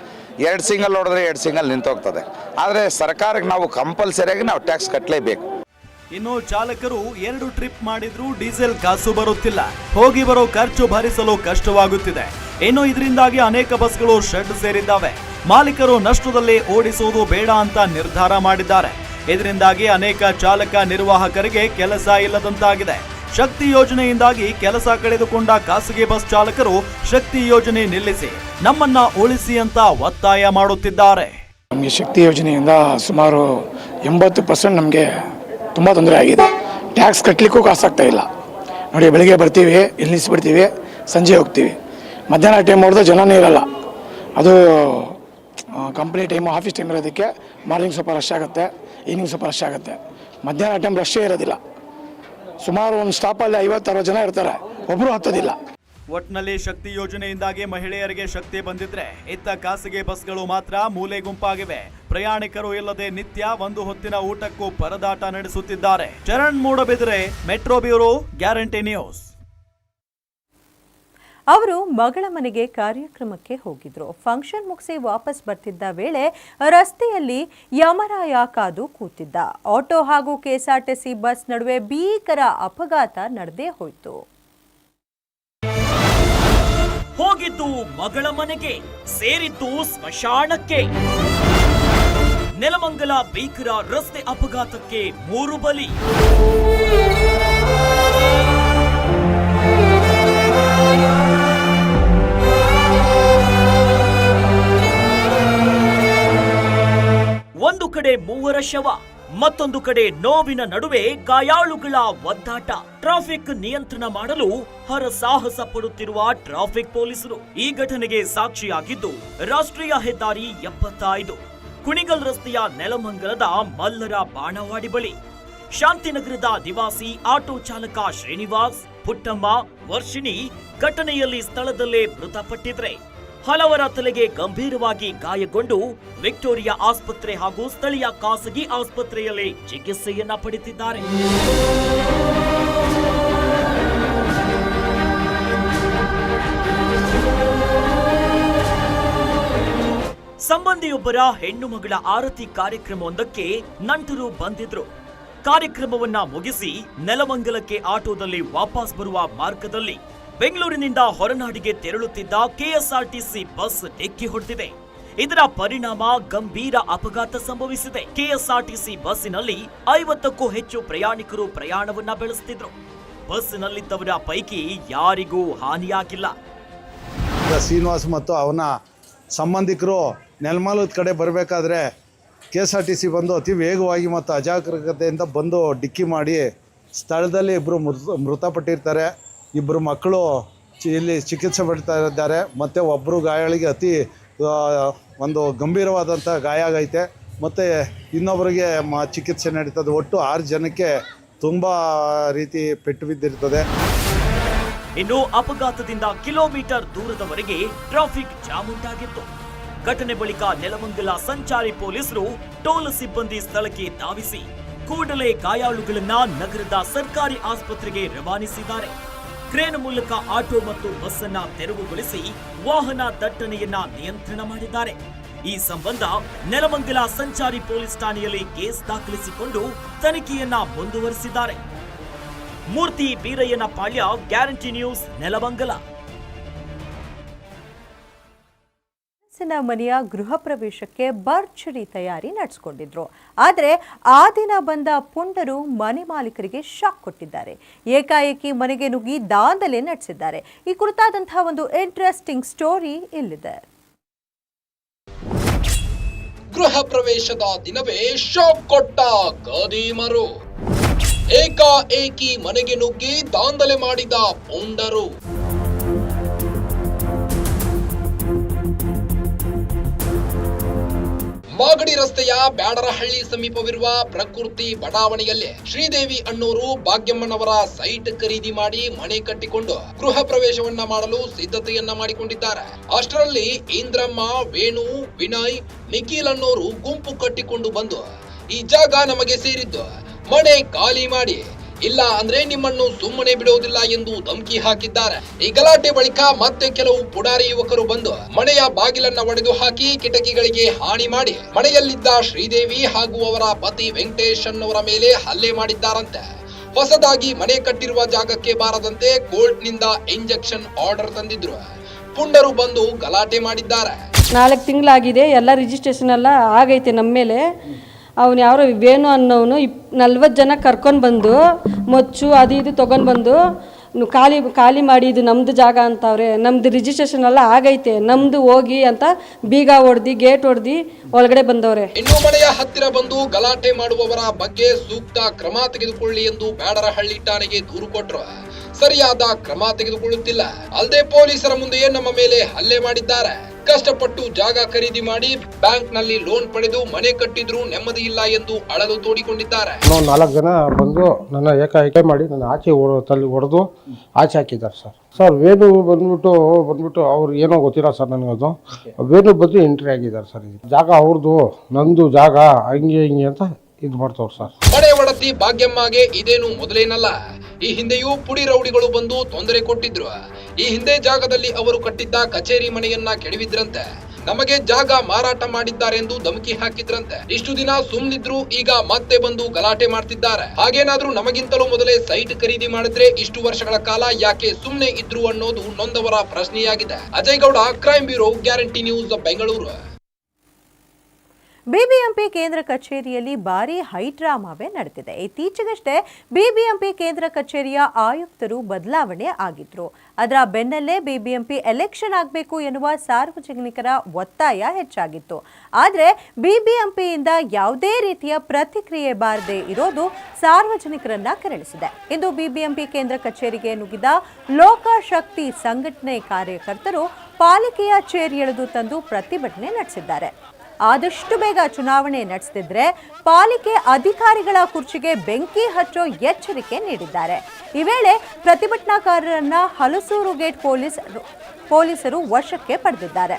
ಎರಡು ಸಿಂಗಲ್ ನೋಡಿದ್ರೆ ಎರಡು ಸಿಂಗಲ್ ನಿಂತೋಗ್ತದೆ. ಆದರೆ ಸರ್ಕಾರಕ್ಕೆ ನಾವು ಕಂಪಲ್ಸರಿಯಾಗಿ ನಾವು ಟ್ಯಾಕ್ಸ್ ಕಟ್ಟಲೇಬೇಕು ಇನ್ನು ಚಾಲಕರು ಎರಡು ಟ್ರಿಪ್ ಮಾಡಿದ್ರು ಡೀಸೆಲ್ ಕಾಸು ಬರುತ್ತಿಲ್ಲ. ಹೋಗಿ ಬರೋ ಖರ್ಚು ಭರಿಸಲು ಕಷ್ಟವಾಗುತ್ತಿದೆ. ಇನ್ನು ಇದರಿಂದಾಗಿ ಅನೇಕ ಬಸ್ಗಳು ಶೆಡ್ ಸೇರಿದ್ದಾವೆ. ಮಾಲೀಕರು ನಷ್ಟದಲ್ಲಿ ಓಡಿಸುವುದು ಬೇಡ ಅಂತ ನಿರ್ಧಾರ ಮಾಡಿದ್ದಾರೆ. ಇದರಿಂದಾಗಿ ಅನೇಕ ಚಾಲಕ ನಿರ್ವಾಹಕರಿಗೆ ಕೆಲಸ ಇಲ್ಲದಂತಾಗಿದೆ. ಶಕ್ತಿ ಯೋಜನೆಯಿಂದಾಗಿ ಕೆಲಸ ಕಳೆದುಕೊಂಡ ಖಾಸಗಿ ಬಸ್ ಚಾಲಕರು ಶಕ್ತಿ ಯೋಜನೆ ನಿಲ್ಲಿಸಿ ನಮ್ಮನ್ನ ಉಳಿಸಿ ಅಂತ ಒತ್ತಾಯ ಮಾಡುತ್ತಿದ್ದಾರೆ. ನಮಗೆ ಶಕ್ತಿ ಯೋಜನೆಯಿಂದ ಸುಮಾರು ಎಂಬತ್ತು ಪರ್ಸೆಂಟ್ ನಮಗೆ ತುಂಬ ತೊಂದರೆ ಆಗಿದೆ. ಟ್ಯಾಕ್ಸ್ ಕಟ್ಟಲಿಕ್ಕೂ ಕಾಸಾಗ್ತಾ ಇಲ್ಲ. ನೋಡಿ, ಬೆಳಿಗ್ಗೆ ಬರ್ತೀವಿ ಇಲ್ಲಿ ನಿಲ್ಲಿಸ್ಬಿಡ್ತೀವಿ, ಸಂಜೆ ಹೋಗ್ತೀವಿ. ಮಧ್ಯಾಹ್ನ ಟೈಮ್ ನೋಡಿದ್ರೆ ಜನನೇ ಇರಲ್ಲ. ಅದು ಕಂಪ್ನಿ ಟೈಮು ಆಫೀಸ್ ಟೈಮ್ ಇರೋದಕ್ಕೆ ಮಾರ್ನಿಂಗ್ ಸ್ವಲ್ಪ ರಶ್ ಆಗುತ್ತೆ ಈವ್ನಿಂಗ್ ಸ್ವಲ್ಪ ರಶ್ ಆಗುತ್ತೆ. ಮಧ್ಯಾಹ್ನ ಟೈಮ್ ರಶ್ಶೇ ಇರೋದಿಲ್ಲ. ಸುಮಾರು ಒಂದು ಸ್ಟಾಪಲ್ಲಿ ಐವತ್ತು ಅರವತ್ತು ಜನ ಇರ್ತಾರೆ. ಒಬ್ಬರು ಹತ್ತೋದಿಲ್ಲ. ಒಟ್ನಲ್ಲಿ ಶಕ್ತಿ ಯೋಜನೆಯಿಂದಾಗಿ ಮಹಿಳೆಯರಿಗೆ ಶಕ್ತಿ ಬಂದಿದ್ರೆ ಇತ್ತ ಖಾಸಗಿ ಬಸ್ಗಳು ಮಾತ್ರ ಮೂಲೆ ಗುಂಪಾಗಿವೆ. ಪ್ರಯಾಣಿಕರು ಇಲ್ಲದೆ ನಿತ್ಯ ಒಂದು ಹೊತ್ತಿನ ಊಟಕ್ಕೂ ಪರದಾಟ ನಡೆಸುತ್ತಿದ್ದಾರೆ. Charan Moodabidri, metro bureau, guarantee news. ಅವರು ಮಗಳ ಮನೆಗೆ ಕಾರ್ಯಕ್ರಮಕ್ಕೆ ಹೋಗಿದ್ರು. ಫಂಕ್ಷನ್ ಮುಗಿಸಿ ವಾಪಸ್ ಬರ್ತಿದ್ದ ವೇಳೆ ರಸ್ತೆಯಲ್ಲಿ ಯಮರಾಯ ಕಾದು ಕೂತಿದ್ದ. ಆಟೋ ಹಾಗೂ ಕೆಎಸ್ಆರ್ಟಿಸಿ ಬಸ್ ನಡುವೆ ಭೀಕರ ಅಪಘಾತ ನಡೆದೇ ಹೋಯಿತು. ಹೋಗಿದ್ದು ಮಗಳ ಮನೆಗೆ, ಸೇರಿದ್ದು ಸ್ಮಶಾನಕ್ಕೆ. ನೆಲಮಂಗಲ ಭೀಕರ ರಸ್ತೆ ಅಪಘಾತಕ್ಕೆ ಮೂರು ಬಲಿ. ಒಂದು ಕಡೆ ಮೂವರ ಶವ, ಮತ್ತೊಂದು ಕಡೆ ನೋವಿನ ನಡುವೆ ಗಾಯಾಳುಗಳ ಒದ್ದಾಟ. ಟ್ರಾಫಿಕ್ ನಿಯಂತ್ರಣ ಮಾಡಲು ಹರಸಾಹಸ ಪಡುತ್ತಿರುವ ಟ್ರಾಫಿಕ್ ಪೊಲೀಸರು ಈ ಘಟನೆಗೆ ಸಾಕ್ಷಿಯಾಗಿದ್ದು, ರಾಷ್ಟ್ರೀಯ ಹೆದ್ದಾರಿ ಎಪ್ಪತ್ತೈದು, ಕುಣಿಗಲ್ ರಸ್ತೆಯ ನೆಲಮಂಗಲದ ಮಲ್ಲರ ಬಾಣವಾಡಿ ಬಳಿ. ಶಾಂತಿನಗರದ ನಿವಾಸಿ ಆಟೋ ಚಾಲಕ ಶ್ರೀನಿವಾಸ್, ಪುಟ್ಟಮ್ಮ, ವರ್ಷಿಣಿ ಘಟನೆಯಲ್ಲಿ ಸ್ಥಳದಲ್ಲೇ ಮೃತಪಟ್ಟಿದ್ರೆ. ಹಲವರ ತಲೆಗೆ ಗಂಭೀರವಾಗಿ ಗಾಯಗೊಂಡು ವಿಕ್ಟೋರಿಯಾ ಆಸ್ಪತ್ರೆ ಹಾಗೂ ಸ್ಥಳೀಯ ಖಾಸಗಿ ಆಸ್ಪತ್ರೆಯಲ್ಲಿ ಚಿಕಿತ್ಸೆಯನ್ನ ಪಡೆದಿದ್ದಾರೆ. ಸಂಬಂಧಿಯೊಬ್ಬರ ಹೆಣ್ಣು ಮಗಳ ಆರತಿ ಕಾರ್ಯಕ್ರಮವೊಂದಕ್ಕೆ ನಂಟರು ಬಂದಿದ್ರು. ಕಾರ್ಯಕ್ರಮವನ್ನ ಮುಗಿಸಿ ನೆಲಮಂಗಲಕ್ಕೆ ಆಟೋದಲ್ಲಿ ವಾಪಸ್ ಬರುವ ಮಾರ್ಗದಲ್ಲಿ ಬೆಂಗಳೂರಿನಿಂದ ಹೊರನಾಡಿಗೆ ತೆರಳುತ್ತಿದ್ದ ಕೆಎಸ್ಆರ್ಟಿಸಿ ಬಸ್ ಡಿಕ್ಕಿ ಹೊಡೆದಿದೆ. ಇದರ ಪರಿಣಾಮ ಗಂಭೀರ ಅಪಘಾತ ಸಂಭವಿಸಿದೆ. ಕೆಎಸ್ಆರ್ಟಿಸಿ ಬಸ್ಸಿನಲ್ಲಿ ಐವತ್ತಕ್ಕೂ ಹೆಚ್ಚು ಪ್ರಯಾಣಿಕರು ಪ್ರಯಾಣವನ್ನ ಬೆಳೆಸುತ್ತಿದ್ರು. ಬಸ್ನಲ್ಲಿದ್ದವರ ಪೈಕಿ ಯಾರಿಗೂ ಹಾನಿಯಾಗಿಲ್ಲ. ಶ್ರೀನಿವಾಸ್ ಮತ್ತು ಅವನ ಸಂಬಂಧಿಕರು ನೆಲಮಲದ ಕಡೆ ಬರಬೇಕಾದ್ರೆ K S R T C ಬಂದು ಅತಿ ವೇಗವಾಗಿ ಮತ್ತು ಅಜಾಗರೂಕತೆಯಿಂದ ಬಂದು ಡಿಕ್ಕಿ ಮಾಡಿ ಸ್ಥಳದಲ್ಲಿ ಇಬ್ಬರು ಮೃತ ಮೃತಪಟ್ಟಿರ್ತಾರೆ. ಇಬ್ಬರು ಮಕ್ಕಳು ಇಲ್ಲಿ ಚಿಕಿತ್ಸೆ ಪಡ್ತಾ ಇದ್ದಾರೆ. ಮತ್ತು ಒಬ್ಬರು ಗಾಯಗಳಿಗೆ ಅತಿ ಒಂದು ಗಂಭೀರವಾದಂಥ ಗಾಯ ಆಗೈತೆ. ಮತ್ತು ಇನ್ನೊಬ್ಬರಿಗೆ ಮ, ಚಿಕಿತ್ಸೆ ನಡೀತದೆ. ಒಟ್ಟು ಆರು ಜನಕ್ಕೆ ತುಂಬ ರೀತಿ ಪೆಟ್ಟು ಬಿದ್ದಿರ್ತದೆ. ಇನ್ನು ಅಪಘಾತದಿಂದ ಕಿಲೋಮೀಟರ್ ದೂರದವರೆಗೆ ಟ್ರಾಫಿಕ್ ಜಾಮ್ ಉಂಟಾಗಿತ್ತು. ಘಟನೆ ಬಳಿಕ ನೆಲಮಂಗಲ ಸಂಚಾರಿ ಪೊಲೀಸರು ಟೋಲ್ ಸಿಬ್ಬಂದಿ ಸ್ಥಳಕ್ಕೆ ಧಾವಿಸಿ ಕೂಡಲೇ ಗಾಯಾಳುಗಳನ್ನ ನಗರದ ಸರ್ಕಾರಿ ಆಸ್ಪತ್ರೆಗೆ ರವಾನಿಸಿದ್ದಾರೆ. ಕ್ರೇನ್ ಮೂಲಕ ಆಟೋ ಮತ್ತು ಬಸ್ ಅನ್ನ ತೆರವುಗೊಳಿಸಿ ವಾಹನ ದಟ್ಟಣೆಯನ್ನ ನಿಯಂತ್ರಣ ಮಾಡಿದ್ದಾರೆ. ಈ ಸಂಬಂಧ ನೆಲಮಂಗಲ ಸಂಚಾರಿ ಪೊಲೀಸ್ ಠಾಣೆಯಲ್ಲಿ ಕೇಸ್ ದಾಖಲಿಸಿಕೊಂಡು ತನಿಖೆಯನ್ನ ಮುಂದುವರಿಸಿದ್ದಾರೆ. ಮೂರ್ತಿ ಬೀರಯ್ಯನ ಪಾಳ್ಯ ಗ್ಯಾರಂಟಿ ನ್ಯೂಸ್, ನೆಲಮಂಗಲ. ಕನಸಿನ ಮನೆಯ ಗೃಹ ಪ್ರವೇಶಕ್ಕೆ ಭರ್ಜರಿ ತಯಾರಿ ನಡೆಸಿಕೊಂಡಿದ್ರು. ಆದರೆ ಆ ದಿನ ಬಂದ ಪುಂಡರು ಮನೆ ಮಾಲೀಕರಿಗೆ ಶಾಕ್ ಕೊಟ್ಟಿದ್ದಾರೆ. ಏಕಾಏಕಿ ಮನೆಗೆ ನುಗ್ಗಿ ದಾಂಧಲೆ ನಡೆಸಿದ್ದಾರೆ. ಈ ಕುರಿತಾದಂತಹ ಒಂದು ಇಂಟ್ರೆಸ್ಟಿಂಗ್ ಸ್ಟೋರಿ ಇಲ್ಲಿದೆ. ಗೃಹ ಪ್ರವೇಶದ ದಿನವೇ ಶಾಕ್ ಕೊಟ್ಟ ಗದೀಮರು ಏಕಾಏಕಿ ಮನೆಗೆ ನುಗ್ಗಿ ದಾಂಧಲೆ ಮಾಡಿದ ಪುಂಡರು. ಮಾಗಡಿ ರಸ್ತೆಯ ಬ್ಯಾಡರಹಳ್ಳಿ ಸಮೀಪವಿರುವ ಪ್ರಕೃತಿ ಬಡಾವಣೆಯಲ್ಲಿ ಶ್ರೀದೇವಿ ಅಣ್ಣೂರು ಭಾಗ್ಯಮ್ಮನವರ ಸೈಟ್ ಖರೀದಿ ಮಾಡಿ ಮನೆ ಕಟ್ಟಿಕೊಂಡು ಗೃಹ ಪ್ರವೇಶವನ್ನ ಮಾಡಲು ಸಿದ್ಧತೆಯನ್ನ ಮಾಡಿಕೊಂಡಿದ್ದಾರೆ. ಅಷ್ಟರಲ್ಲಿ ಇಂದ್ರಮ್ಮ, ವೇಣು, ವಿನಯ್, ನಿಖಿಲ್ ಅನ್ನೋರು ಗುಂಪು ಕಟ್ಟಿಕೊಂಡು ಬಂದು ಈ ಜಾಗ ನಮಗೆ ಸೇರಿದ್ದು. ಮನೆ ಖಾಲಿ ಮಾಡಿ ಇಲ್ಲ ಅಂದ್ರೆ ನಿಮ್ಮನ್ನು ಸುಮ್ಮನೆ ಬಿಡುವುದಿಲ್ಲ ಎಂದು ಧಮಕಿ ಹಾಕಿದ್ದಾರೆ. ಈ ಗಲಾಟೆ ಬಳಿಕ ಮತ್ತೆ ಕೆಲವು ಪುಡಾರಿ ಯುವಕರು ಬಂದು ಮನೆಯ ಬಾಗಿಲನ್ನ ಒಡೆದು ಹಾಕಿ ಕಿಟಕಿಗಳಿಗೆ ಹಾನಿ ಮಾಡಿ ಮನೆಯಲ್ಲಿದ್ದ ಶ್ರೀದೇವಿ ಹಾಗೂ ಅವರ ಪತಿ ವೆಂಕಟೇಶ್ ಅನ್ನವರ ಮೇಲೆ ಹಲ್ಲೆ ಮಾಡಿದ್ದಾರಂತೆ. ಹೊಸದಾಗಿ ಮನೆ ಕಟ್ಟಿರುವ ಜಾಗಕ್ಕೆ ಬಾರದಂತೆ ಕೋರ್ಟ್ನಿಂದ ಇಂಜೆಕ್ಷನ್ ಆರ್ಡರ್ ತಂದಿದ್ರು. ಪುಂಡರು ಬಂದು ಗಲಾಟೆ ಮಾಡಿದ್ದಾರೆ. ನಾಲ್ಕು ತಿಂಗಳಾಗಿದೆ, ಎಲ್ಲ ರಿಜಿಸ್ಟ್ರೇಷನ್ ಎಲ್ಲ ಆಗೈತೆ ನಮ್ಮ ಮೇಲೆ. ಅವನು ಯಾರು ವೇಣು ಅನ್ನೋನು ಇಪ್ ನಲ್ವತ್ತು ಜನ ಕರ್ಕೊಂಡು ಬಂದು ಮೊಚ್ಚು ಅದು ಇದು ತೊಗೊಂಡು ಬಂದು ಖಾಲಿ ಖಾಲಿ ಮಾಡಿ ಇದು ನಮ್ಮದು ಜಾಗ ಅಂತವ್ರೆ ನಮ್ಮದು ರಿಜಿಸ್ಟ್ರೇಷನ್ ಎಲ್ಲ ಆಗೈತೆ ನಮ್ಮದು ಹೋಗಿ ಅಂತ ಬೀಗ ಹೊಡೆದು ಗೇಟ್ ಹೊಡೆದು ಒಳಗಡೆ ಬಂದವ್ರೆ. ಇನ್ನು ಮನೆಯ ಹತ್ತಿರ ಬಂದು ಗಲಾಟೆ ಮಾಡುವವರ ಬಗ್ಗೆ ಸೂಕ್ತ ಕ್ರಮ ತೆಗೆದುಕೊಳ್ಳಿ ಎಂದು ಬ್ಯಾಡರಹಳ್ಳಿ ಠಾಣೆಗೆ ದೂರು ಕೊಟ್ರು. ಸರಿಯಾದ ಕ್ರಮ ತೆಗೆದುಕೊಳ್ಳುತ್ತಿಲ್ಲ. ಅಲ್ಲದೆ ಪೊಲೀಸರ ಮುಂದೆಯೇ ನಮ್ಮ ಮೇಲೆ ಹಲ್ಲೆ ಮಾಡಿದ್ದಾರೆ. ಕಷ್ಟಪಟ್ಟು ಜಾಗ ಖರೀದಿ ಮಾಡಿ ಬ್ಯಾಂಕ್ನಲ್ಲಿ ಲೋನ್ ಪಡೆದು ಮನೆ ಕಟ್ಟಿದ್ರು ನೆಮ್ಮದಿ ಇಲ್ಲ ಎಂದು ಅಳಲು ತೋಡಿಕೊಂಡಿದ್ದಾರೆ. ನಾವು ನಾಲ್ಕು ಜನ ಬಂದು ನನ್ನ ಏಕಾಏಕಿ ಮಾಡಿ ನನ್ನ ಆಚೆ ತಲ್ಲಿ ತಲೆ ಹೊಡೆದು ಆಚೆ ಹಾಕಿದ್ದಾರೆ ಸರ್. ಸರ್ ವೇಣು ಬಂದ್ಬಿಟ್ಟು ಬಂದ್ಬಿಟ್ಟು ಅವ್ರು ಏನೋ ಗೊತ್ತಿಲ್ಲ ಸರ್ ನನಗದು ವೇಣು ಬಂದು ಎಂಟ್ರಿ ಆಗಿದ್ದಾರೆ ಸರ್ ಇದು ಜಾಗ ಅವ್ರದ್ದು ನಂದು ಜಾಗ ಹಂಗೆ ಹಿಂಗೆ ಅಂತ ಇದು ಮಾಡ್ತವ್ರು ಸರ್. ಮನೆ ಒಡತಿ ಭಾಗ್ಯಮ್ಮಗೆ ಇದೇನು ಮೊದಲೇನಲ್ಲ. ಈ ಹಿಂದೆಯೂ ಪುಡಿ ರೌಡಿಗಳು ಬಂದು ತೊಂದರೆ ಕೊಟ್ಟಿದ್ರು. ಈ ಹಿಂದೆ ಜಾಗದಲ್ಲಿ ಅವರು ಕಟ್ಟಿದ್ದ ಕಚೇರಿ ಮನೆಯನ್ನ ಕೆಡವಿದ್ರಂತೆ. ನಮಗೆ ಜಾಗ ಮಾರಾಟ ಮಾಡಿದ್ದಾರೆ ಎಂದು ಧಮಕಿ ಹಾಕಿದ್ರಂತೆ. ಇಷ್ಟು ದಿನ ಸುಮ್ನಿದ್ರು, ಈಗ ಮತ್ತೆ ಬಂದು ಗಲಾಟೆ ಮಾಡ್ತಿದ್ದಾರೆ. ಹಾಗೇನಾದ್ರೂ ನಮಗಿಂತಲೂ ಮೊದಲೇ ಸೈಟ್ ಖರೀದಿ ಮಾಡಿದ್ರೆ ಇಷ್ಟು ವರ್ಷಗಳ ಕಾಲ ಯಾಕೆ ಸುಮ್ನೆ ಇದ್ರು ಅನ್ನೋದು ನೊಂದವರ ಪ್ರಶ್ನೆಯಾಗಿದೆ. Ajay Gowda crime bureau guarantee news Bengaluru BBMP ಕೇಂದ್ರ ಕಚೇರಿಯಲ್ಲಿ ಭಾರಿ ಹೈಡ್ರಾಮಾವೇ ನಡೆದಿದೆ. ಇತ್ತೀಚೆಗಷ್ಟೇ ಬಿಬಿಎಂಪಿ ಕೇಂದ್ರ ಕಚೇರಿಯ ಆಯುಕ್ತರು ಬದಲಾವಣೆ ಆಗಿದ್ರು. ಅದರ ಬೆನ್ನಲ್ಲೇ ಬಿಬಿಎಂಪಿ ಎಲೆಕ್ಷನ್ ಆಗಬೇಕು ಎನ್ನುವ ಸಾರ್ವಜನಿಕರ ಒತ್ತಾಯ ಹೆಚ್ಚಾಗಿತ್ತು. ಆದರೆ ಬಿಬಿಎಂಪಿಯಿಂದ ಯಾವುದೇ ರೀತಿಯ ಪ್ರತಿಕ್ರಿಯೆ ಬಾರದೆ ಇರೋದು ಸಾರ್ವಜನಿಕರನ್ನ ಕೆರಳಿಸಿದೆ. ಇಂದು ಬಿಬಿಎಂಪಿ ಕೇಂದ್ರ ಕಚೇರಿಗೆ ನುಗ್ಗಿದ ಲೋಕಶಕ್ತಿ ಸಂಘಟನೆ ಕಾರ್ಯಕರ್ತರು ಪಾಲಿಕೆಯ ಚೇರ್ ಎಳೆದು ತಂದು ಪ್ರತಿಭಟನೆ ನಡೆಸಿದ್ದಾರೆ. ಆದಷ್ಟು ಬೇಗ ಚುನಾವಣೆ ನಡೆಸ್ತಿದ್ರೆ ಪಾಲಿಕೆ ಅಧಿಕಾರಿಗಳ ಕುರ್ಚಿಗೆ ಬೆಂಕಿ ಹಚ್ಚೋ ಎಚ್ಚರಿಕೆ ನೀಡಿದ್ದಾರೆ. ಈ ವೇಳೆ ಪ್ರತಿಭಟನಾಕಾರರನ್ನ ಹಲಸೂರು ಗೇಟ್ ಪೊಲೀಸ್ ಪೊಲೀಸರು ವಶಕ್ಕೆ ಪಡೆದಿದ್ದಾರೆ.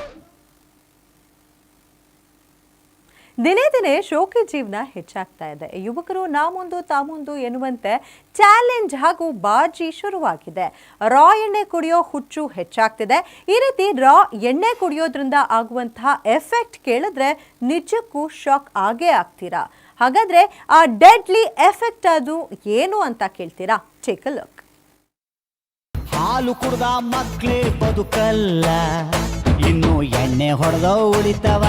ದಿನೇ ದಿನೇ ಶೋಕಿ ಜೀವನ ಹೆಚ್ಚಾಗ್ತಾ ಇದೆ. ಯುವಕರು ನಾ ಮುಂದು ತಾ ಮುಂದು ಎನ್ನುವಂತೆ ಚಾಲೆಂಜ್ ಹಾಗೂ ಬಾಜಿ ಶುರುವಾಗಿದೆ. ರಾ ಎಣ್ಣೆ ಕುಡಿಯೋ ಹುಚ್ಚು ಹೆಚ್ಚಾಗ್ತಿದೆ. ಈ ರೀತಿ ರಾ ಎಣ್ಣೆ ಕುಡಿಯೋದ್ರಿಂದ ಆಗುವಂತಹ ಎಫೆಕ್ಟ್ ಕೇಳಿದ್ರೆ ನಿಜಕ್ಕೂ ಶಾಕ್ ಆಗೇ ಆಗ್ತೀರಾ? ಹಾಗಾದ್ರೆ ಆ ಡೆಡ್ಲಿ ಎಫೆಕ್ಟ್ ಅದು ಏನು ಅಂತ ಕೇಳ್ತೀರಾ? ಚೆಕ್ ಲುಕ್ ಹಾಲು ಕುಡ್ದ ಮಕ್ಳೇ ಬದುಕಲ್ಲ. ಇನ್ನು ಎಣ್ಣೆ ಹೊಡೆದ ಉಳಿತವ?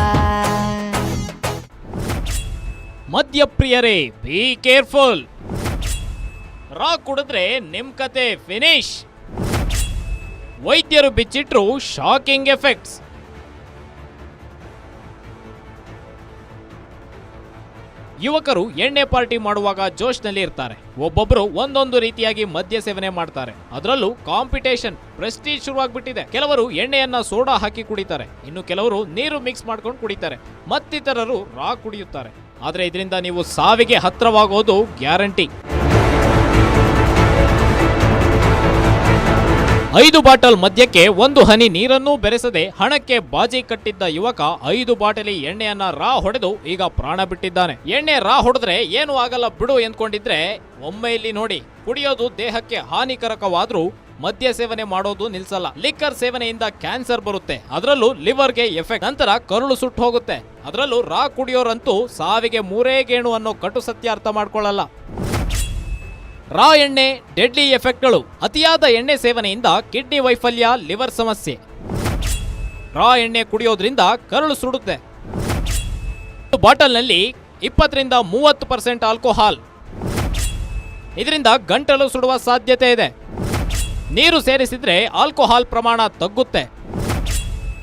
ಮದ್ಯಪ್ರಿಯರೇ ಬಿ ಕೇರ್ಫುಲ್ ರಾ ಕುಡಿದ್ರೆ ನಿಮ್ ಕತೆ ಫಿನಿಶ್ ವೈದ್ಯರು ಬಿಚ್ಚಿಟ್ರು ಶಾಕಿಂಗ್ ಎಫೆಕ್ಟ್ಸ್ ಯುವಕರು ಎಣ್ಣೆ ಪಾರ್ಟಿ ಮಾಡುವಾಗ ಜೋಶ್ನಲ್ಲಿ ಇರ್ತಾರೆ. ಒಬ್ಬೊಬ್ರು ಒಂದೊಂದು ರೀತಿಯಾಗಿ ಮದ್ಯ ಸೇವನೆ ಮಾಡ್ತಾರೆ. ಅದರಲ್ಲೂ ಕಾಂಪಿಟೇಷನ್ ಪ್ರೆಸ್ಟೀಜ್ ಶುರುವಾಗ್ಬಿಟ್ಟಿದೆ. ಕೆಲವರು ಎಣ್ಣೆಯನ್ನ ಸೋಡಾ ಹಾಕಿ ಕುಡಿತಾರೆ. ಇನ್ನು ಕೆಲವರು ನೀರು ಮಿಕ್ಸ್ ಮಾಡ್ಕೊಂಡು ಕುಡಿತಾರೆ. ಮತ್ತಿತರರು ರಾ ಕುಡಿಯುತ್ತಾರೆ. ಆದ್ರೆ ಇದರಿಂದ ನೀವು ಸಾವಿಗೆ ಹತ್ತಿರವಾಗೋದು ಗ್ಯಾರಂಟಿ. ಐದು ಬಾಟಲ್ ಮದ್ಯಕ್ಕೆ ಒಂದು ಹನಿ ನೀರನ್ನೂ ಬೆರೆಸದೆ ಹಣಕ್ಕೆ ಬಾಜಿ ಕಟ್ಟಿದ್ದ ಯುವಕ ಐದು ಬಾಟಲಿ ಎಣ್ಣೆಯನ್ನ ರಾ ಹೊಡೆದು ಈಗ ಪ್ರಾಣ ಬಿಟ್ಟಿದ್ದಾನೆ. ಎಣ್ಣೆ ರಾ ಹೊಡೆದ್ರೆ ಏನು ಆಗಲ್ಲ ಬಿಡು ಎಂದ್ಕೊಂಡಿದ್ರೆ ಒಮ್ಮೆ ಇಲ್ಲಿ ನೋಡಿ, ಕುಡಿಯೋದು ದೇಹಕ್ಕೆ ಹಾನಿಕರಕವಾದ್ರೂ ಮದ್ಯ ಸೇವನೆ ಮಾಡೋದು ನಿಲ್ಸಲ್ಲ. ಲಿಕ್ಕರ್ ಸೇವನೆಯಿಂದ ಕ್ಯಾನ್ಸರ್ ಬರುತ್ತೆ. ಅದರಲ್ಲೂ ಲಿವರ್ಗೆ ಎಫೆಕ್ಟ್. ನಂತರ ಕರುಳು ಸುಟ್ಟು ಹೋಗುತ್ತೆ. ಅದರಲ್ಲೂ ರಾ ಕುಡಿಯೋರಂತೂ ಸಾವಿಗೆ ಮೂರೇ ಗೇಣು ಅನ್ನೋ ಕಟು ಸತ್ಯ ಅರ್ಥ ಮಾಡ್ಕೊಳ್ಳಲ್ಲ. ರಾ ಎಣ್ಣೆ, ಡೆಡ್ಲಿ ಎಫೆಕ್ಟ್ಗಳು. ಅತಿಯಾದ ಎಣ್ಣೆ ಸೇವನೆಯಿಂದ ಕಿಡ್ನಿ ವೈಫಲ್ಯ, ಲಿವರ್ ಸಮಸ್ಯೆ. ರಾ ಎಣ್ಣೆ ಕುಡಿಯೋದ್ರಿಂದ ಕರುಳು ಸುಡುತ್ತೆ. ಬಾಟಲ್ನಲ್ಲಿ ಇಪ್ಪತ್ತರಿಂದ ಮೂವತ್ತು ಪರ್ಸೆಂಟ್ ಆಲ್ಕೋಹಾಲ್. ಇದರಿಂದ ಗಂಟಲು ಸುಡುವ ಸಾಧ್ಯತೆ ಇದೆ. ನೀರು ಸೇರಿಸಿದ್ರೆ ಆಲ್ಕೋಹಾಲ್ ಪ್ರಮಾಣ ತಗ್ಗುತ್ತೆ.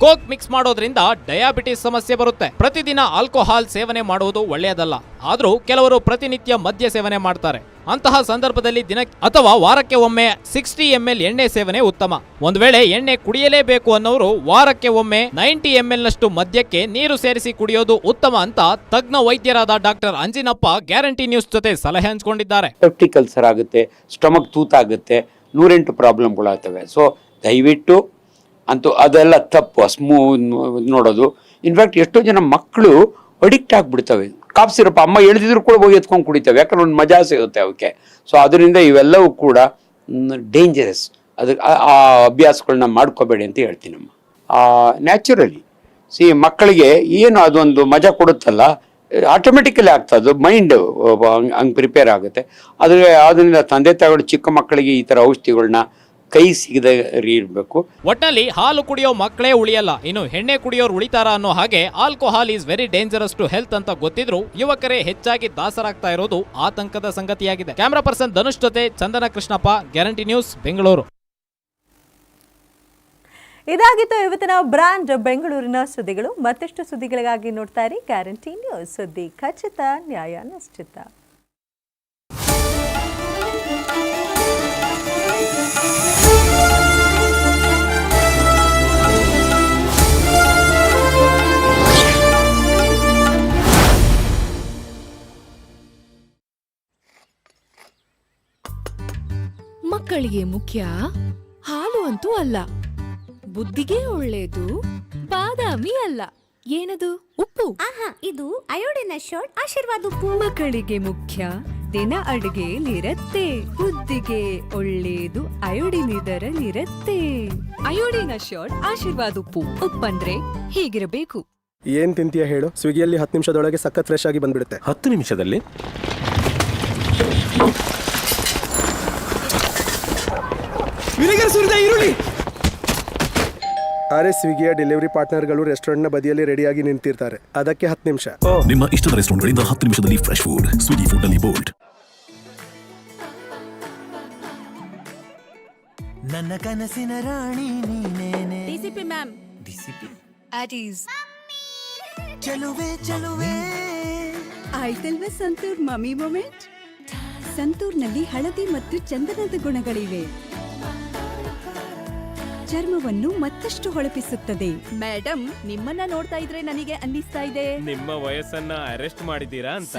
ಕೋಕ್ ಮಿಕ್ಸ್ ಮಾಡೋದ್ರಿಂದ ಡಯಾಬಿಟಿಸ್ ಸಮಸ್ಯೆ ಬರುತ್ತೆ. ಪ್ರತಿದಿನ ಆಲ್ಕೋಹಾಲ್ ಸೇವನೆ ಮಾಡುವುದು ಒಳ್ಳೆಯದಲ್ಲ. ಆದರೂ ಕೆಲವರು ಪ್ರತಿನಿತ್ಯ ಮದ್ಯ ಸೇವನೆ ಮಾಡ್ತಾರೆ. ಅಂತಹ ಸಂದರ್ಭದಲ್ಲಿ ದಿನ ಅಥವಾ ವಾರಕ್ಕೆ ಒಮ್ಮೆ ಸಿಕ್ಸ್ಟಿ ಎಂ ಎಲ್ ಎಣ್ಣೆ ಸೇವನೆ ಉತ್ತಮ. ಒಂದು ವೇಳೆ ಎಣ್ಣೆ ಕುಡಿಯಲೇಬೇಕು ಅನ್ನೋರು ವಾರಕ್ಕೆ ಒಮ್ಮೆ ನೈಂಟಿ ಎಂ ಎಲ್ ನಷ್ಟು ಮದ್ಯಕ್ಕೆ ನೀರು ಸೇರಿಸಿ ಕುಡಿಯೋದು ಉತ್ತಮ ಅಂತ ತಜ್ಞ ವೈದ್ಯರಾದ ಡಾಕ್ಟರ್ ಅಂಜಿನಪ್ಪ ಗ್ಯಾರಂಟಿ ನ್ಯೂಸ್ ಜೊತೆ ಸಲಹೆ ಹಂಚಿಕೊಂಡಿದ್ದಾರೆ. ಆಗುತ್ತೆ. ಸ್ಟಮಕ್ ತೂತಾಗುತ್ತೆ. ನೂರೆಂಟು ಪ್ರಾಬ್ಲಮ್ಗಳಾಗ್ತವೆ. ಸೊ ದಯವಿಟ್ಟು ಅಂತೂ ಅದೆಲ್ಲ ತಪ್ಪು, ಸ್ಮೂ, ನೋಡೋದು. ಇನ್ಫ್ಯಾಕ್ಟ್ ಎಷ್ಟೋ ಜನ ಮಕ್ಕಳು ಅಡಿಕ್ಟ್ ಆಗಿಬಿಡ್ತವೆ. ಕಾಫ್ ಸಿರಪ್, ಅಮ್ಮ ಎಳ್ದಿದ್ರು ಕೂಡ ಹೋಗಿ ಎತ್ಕೊಂಡು ಕುಡಿತವೆ. ಯಾಕಂದ್ರೆ ಒಂದು ಮಜಾ ಸಿಗುತ್ತೆ ಅವಕ್ಕೆ. ಸೊ ಅದರಿಂದ ಇವೆಲ್ಲವೂ ಕೂಡ ಡೇಂಜರಸ್ ಅದಕ್ಕೆ ಆ- ಅಭ್ಯಾಸಗಳನ್ನ ಮಾಡ್ಕೋಬೇಡಿ ಅಂತ ಹೇಳ್ತೀನಮ್ಮ. ನ್ಯಾಚುರಲಿ ಸಿ ಮಕ್ಕಳಿಗೆ ಏನು ಅದೊಂದು ಮಜಾ ಕೊಡುತ್ತಲ್ಲ ಆಟೋಮೆಟಿಕಲಿ ಆಗ್ತದೆ. ಮೈಂಡ್ ಹಂಗೆ ಪ್ರಿಪೇರ್ ಆಗುತ್ತೆ. ಆದರೆ ಆದ್ದರಿಂದ ತಂದೆ ತಾಯಿಗಳು ಚಿಕ್ಕ ಮಕ್ಕಳಿಗೆ ಈ ಥರ ಔಷಧಿಗಳನ್ನ ಕೈ ಸಿಗದ ಇರಬೇಕು. ಒಟ್ಟಲ್ಲಿ ಹಾಲು ಕುಡಿಯೋ ಮಕ್ಕಳೇ ಉಳಿಯಲ್ಲ. ಇನ್ನು ಎಣ್ಣೆ ಕುಡಿಯೋರು ಉಳಿತಾರ ಅನ್ನೋ ಹಾಗೆ alcohol is very dangerous to health ಅಂತ ಗೊತ್ತಿದ್ರು ಯುವಕರೇ ಹೆಚ್ಚಾಗಿ ದಾಸರಾಗ್ತಾ ಇರೋದು ಆತಂಕದ ಸಂಗತಿಯಾಗಿದೆ. ಕ್ಯಾಮರಾ ಪರ್ಸನ್ ಧನುಷ್ ಜೊತೆ ಚಂದನ ಕೃಷ್ಣಪ್ಪ ಗ್ಯಾರಂಟಿ ನ್ಯೂಸ್ ಬೆಂಗಳೂರು ಇದಾಗಿತ್ತು ಇವತ್ತಿನ ಬ್ರಾಂಡ್ ಬೆಂಗಳೂರಿನ ಸುದ್ದಿಗಳು. ಮತ್ತಷ್ಟು ಸುದ್ದಿಗಳಿಗಾಗಿ ನೋಡ್ತಾ ಇರಿ ಗ್ಯಾರಂಟಿ ನ್ಯೂಸ್ ಸುದ್ದಿ ಖಚಿತ, ನ್ಯಾಯ ನಿಶ್ಚಿತ. ಮಕ್ಕಳಿಗೆ ಮುಖ್ಯ? ಹಾಲು ಅಂತೂ ಅಲ್ಲ. ಬುದ್ಧಿಗೆ ಒಳ್ಳೇದು? ಬಾದಾಮಿ ಅಲ್ಲ. ಏನದು? ಉಪ್ಪು? ಆಹಾ ಇದು ಅಯೋಡಿನ ಶಾರ್ಟ್ ಆಶೀರ್ವಾದ ಉಪ್ಪು. ಮಕ್ಕಳಿಗೆ ಮುಖ್ಯ ದಿನ ಅಡುಗೆಯಲ್ಲಿರತ್ತೆ ಬುದ್ಧಿಗೆ ಒಳ್ಳೇದು ಅಯೋಡಿನ್ ಇದರಲ್ಲಿರತ್ತೆ ಅಯೋಡಿನ ಶಾರ್ಟ್ ಆಶೀರ್ವಾದ ಉಪ್ಪು. ಉಪ್ಪಂದ್ರೆ ಹೀಗಿರಬೇಕು. ಏನ್ ತಿಂತೀಯ ಹೇಳು? ಸ್ವಿಗ್ಗಿಯಲ್ಲಿ ಹತ್ತು ನಿಮಿಷದೊಳಗೆ ಸಖತ್ ಫ್ರೆಶ್ ಆಗಿ ಬಂದ್ಬಿಡುತ್ತೆ. ಹತ್ತು ನಿಮಿಷದಲ್ಲಿ? ವಿನೆಗರ್ ಸುರಿದ ಈರುಳ್ಳಿ! ಅರೆ ಸ್ವಿಗ್ಗಿಯ ಡೆಲಿವರಿ ಪಾರ್ಟ್ನರ್ಗಳು ರೆಸ್ಟೋರೆಂಟ್ನ ಬದಿಯಲ್ಲಿ ರೆಡಿಯಾಗಿ ನಿಂತಿರ್ತಾರೆ. ಅದಕ್ಕೆ ಹತ್ತು ನಿಮಿಷ. ನಿಮ್ಮ ಇಷ್ಟದ ರೆಸ್ಟೋರೆಂಟ್ಗಳಿಂದ ಹತ್ತು ನಿಮಿಷದಲ್ಲಿ ಫ್ರೆಶ್ ಫುಡ್ ಸ್ವಿಗ್ಗಿ ಫುಡ್ ಅಲ್ಲಿ ಬೋಲ್ಡ್. ನನ್ನ ಕನಸಿನ ರಾಣಿ ನೀನೇನೆ? DCP ma'am. DCP? It is ಚಲುವೆ ಚಲುವೆ. ಆಯ್ತಲ್ವಾ ಸಂತೂರ್ ಮಮ್ಮಿ ಮೊಮೆಂಟ್? ಸಂತೂರ್ನಲ್ಲಿ ಹಳದಿ ಮತ್ತು ಚಂದನದ ಗುಣಗಳಿವೆ. ಚರ್ಮವನ್ನು ಮತ್ತಷ್ಟು ಹೊಳಪಿಸುತ್ತದೆ. ಮೇಡಮ್ ನಿಮ್ಮನ್ನ ನೋಡ್ತಾ ಇದ್ರೆ ನನಗೆ ಅನ್ನಿಸ್ತಾ ಇದೆ. ನಿಮ್ಮ ವಯಸ್ಸನ್ನ ಅರೆಸ್ಟ್ ಮಾಡಿದ್ದೀರಾ ಅಂತ.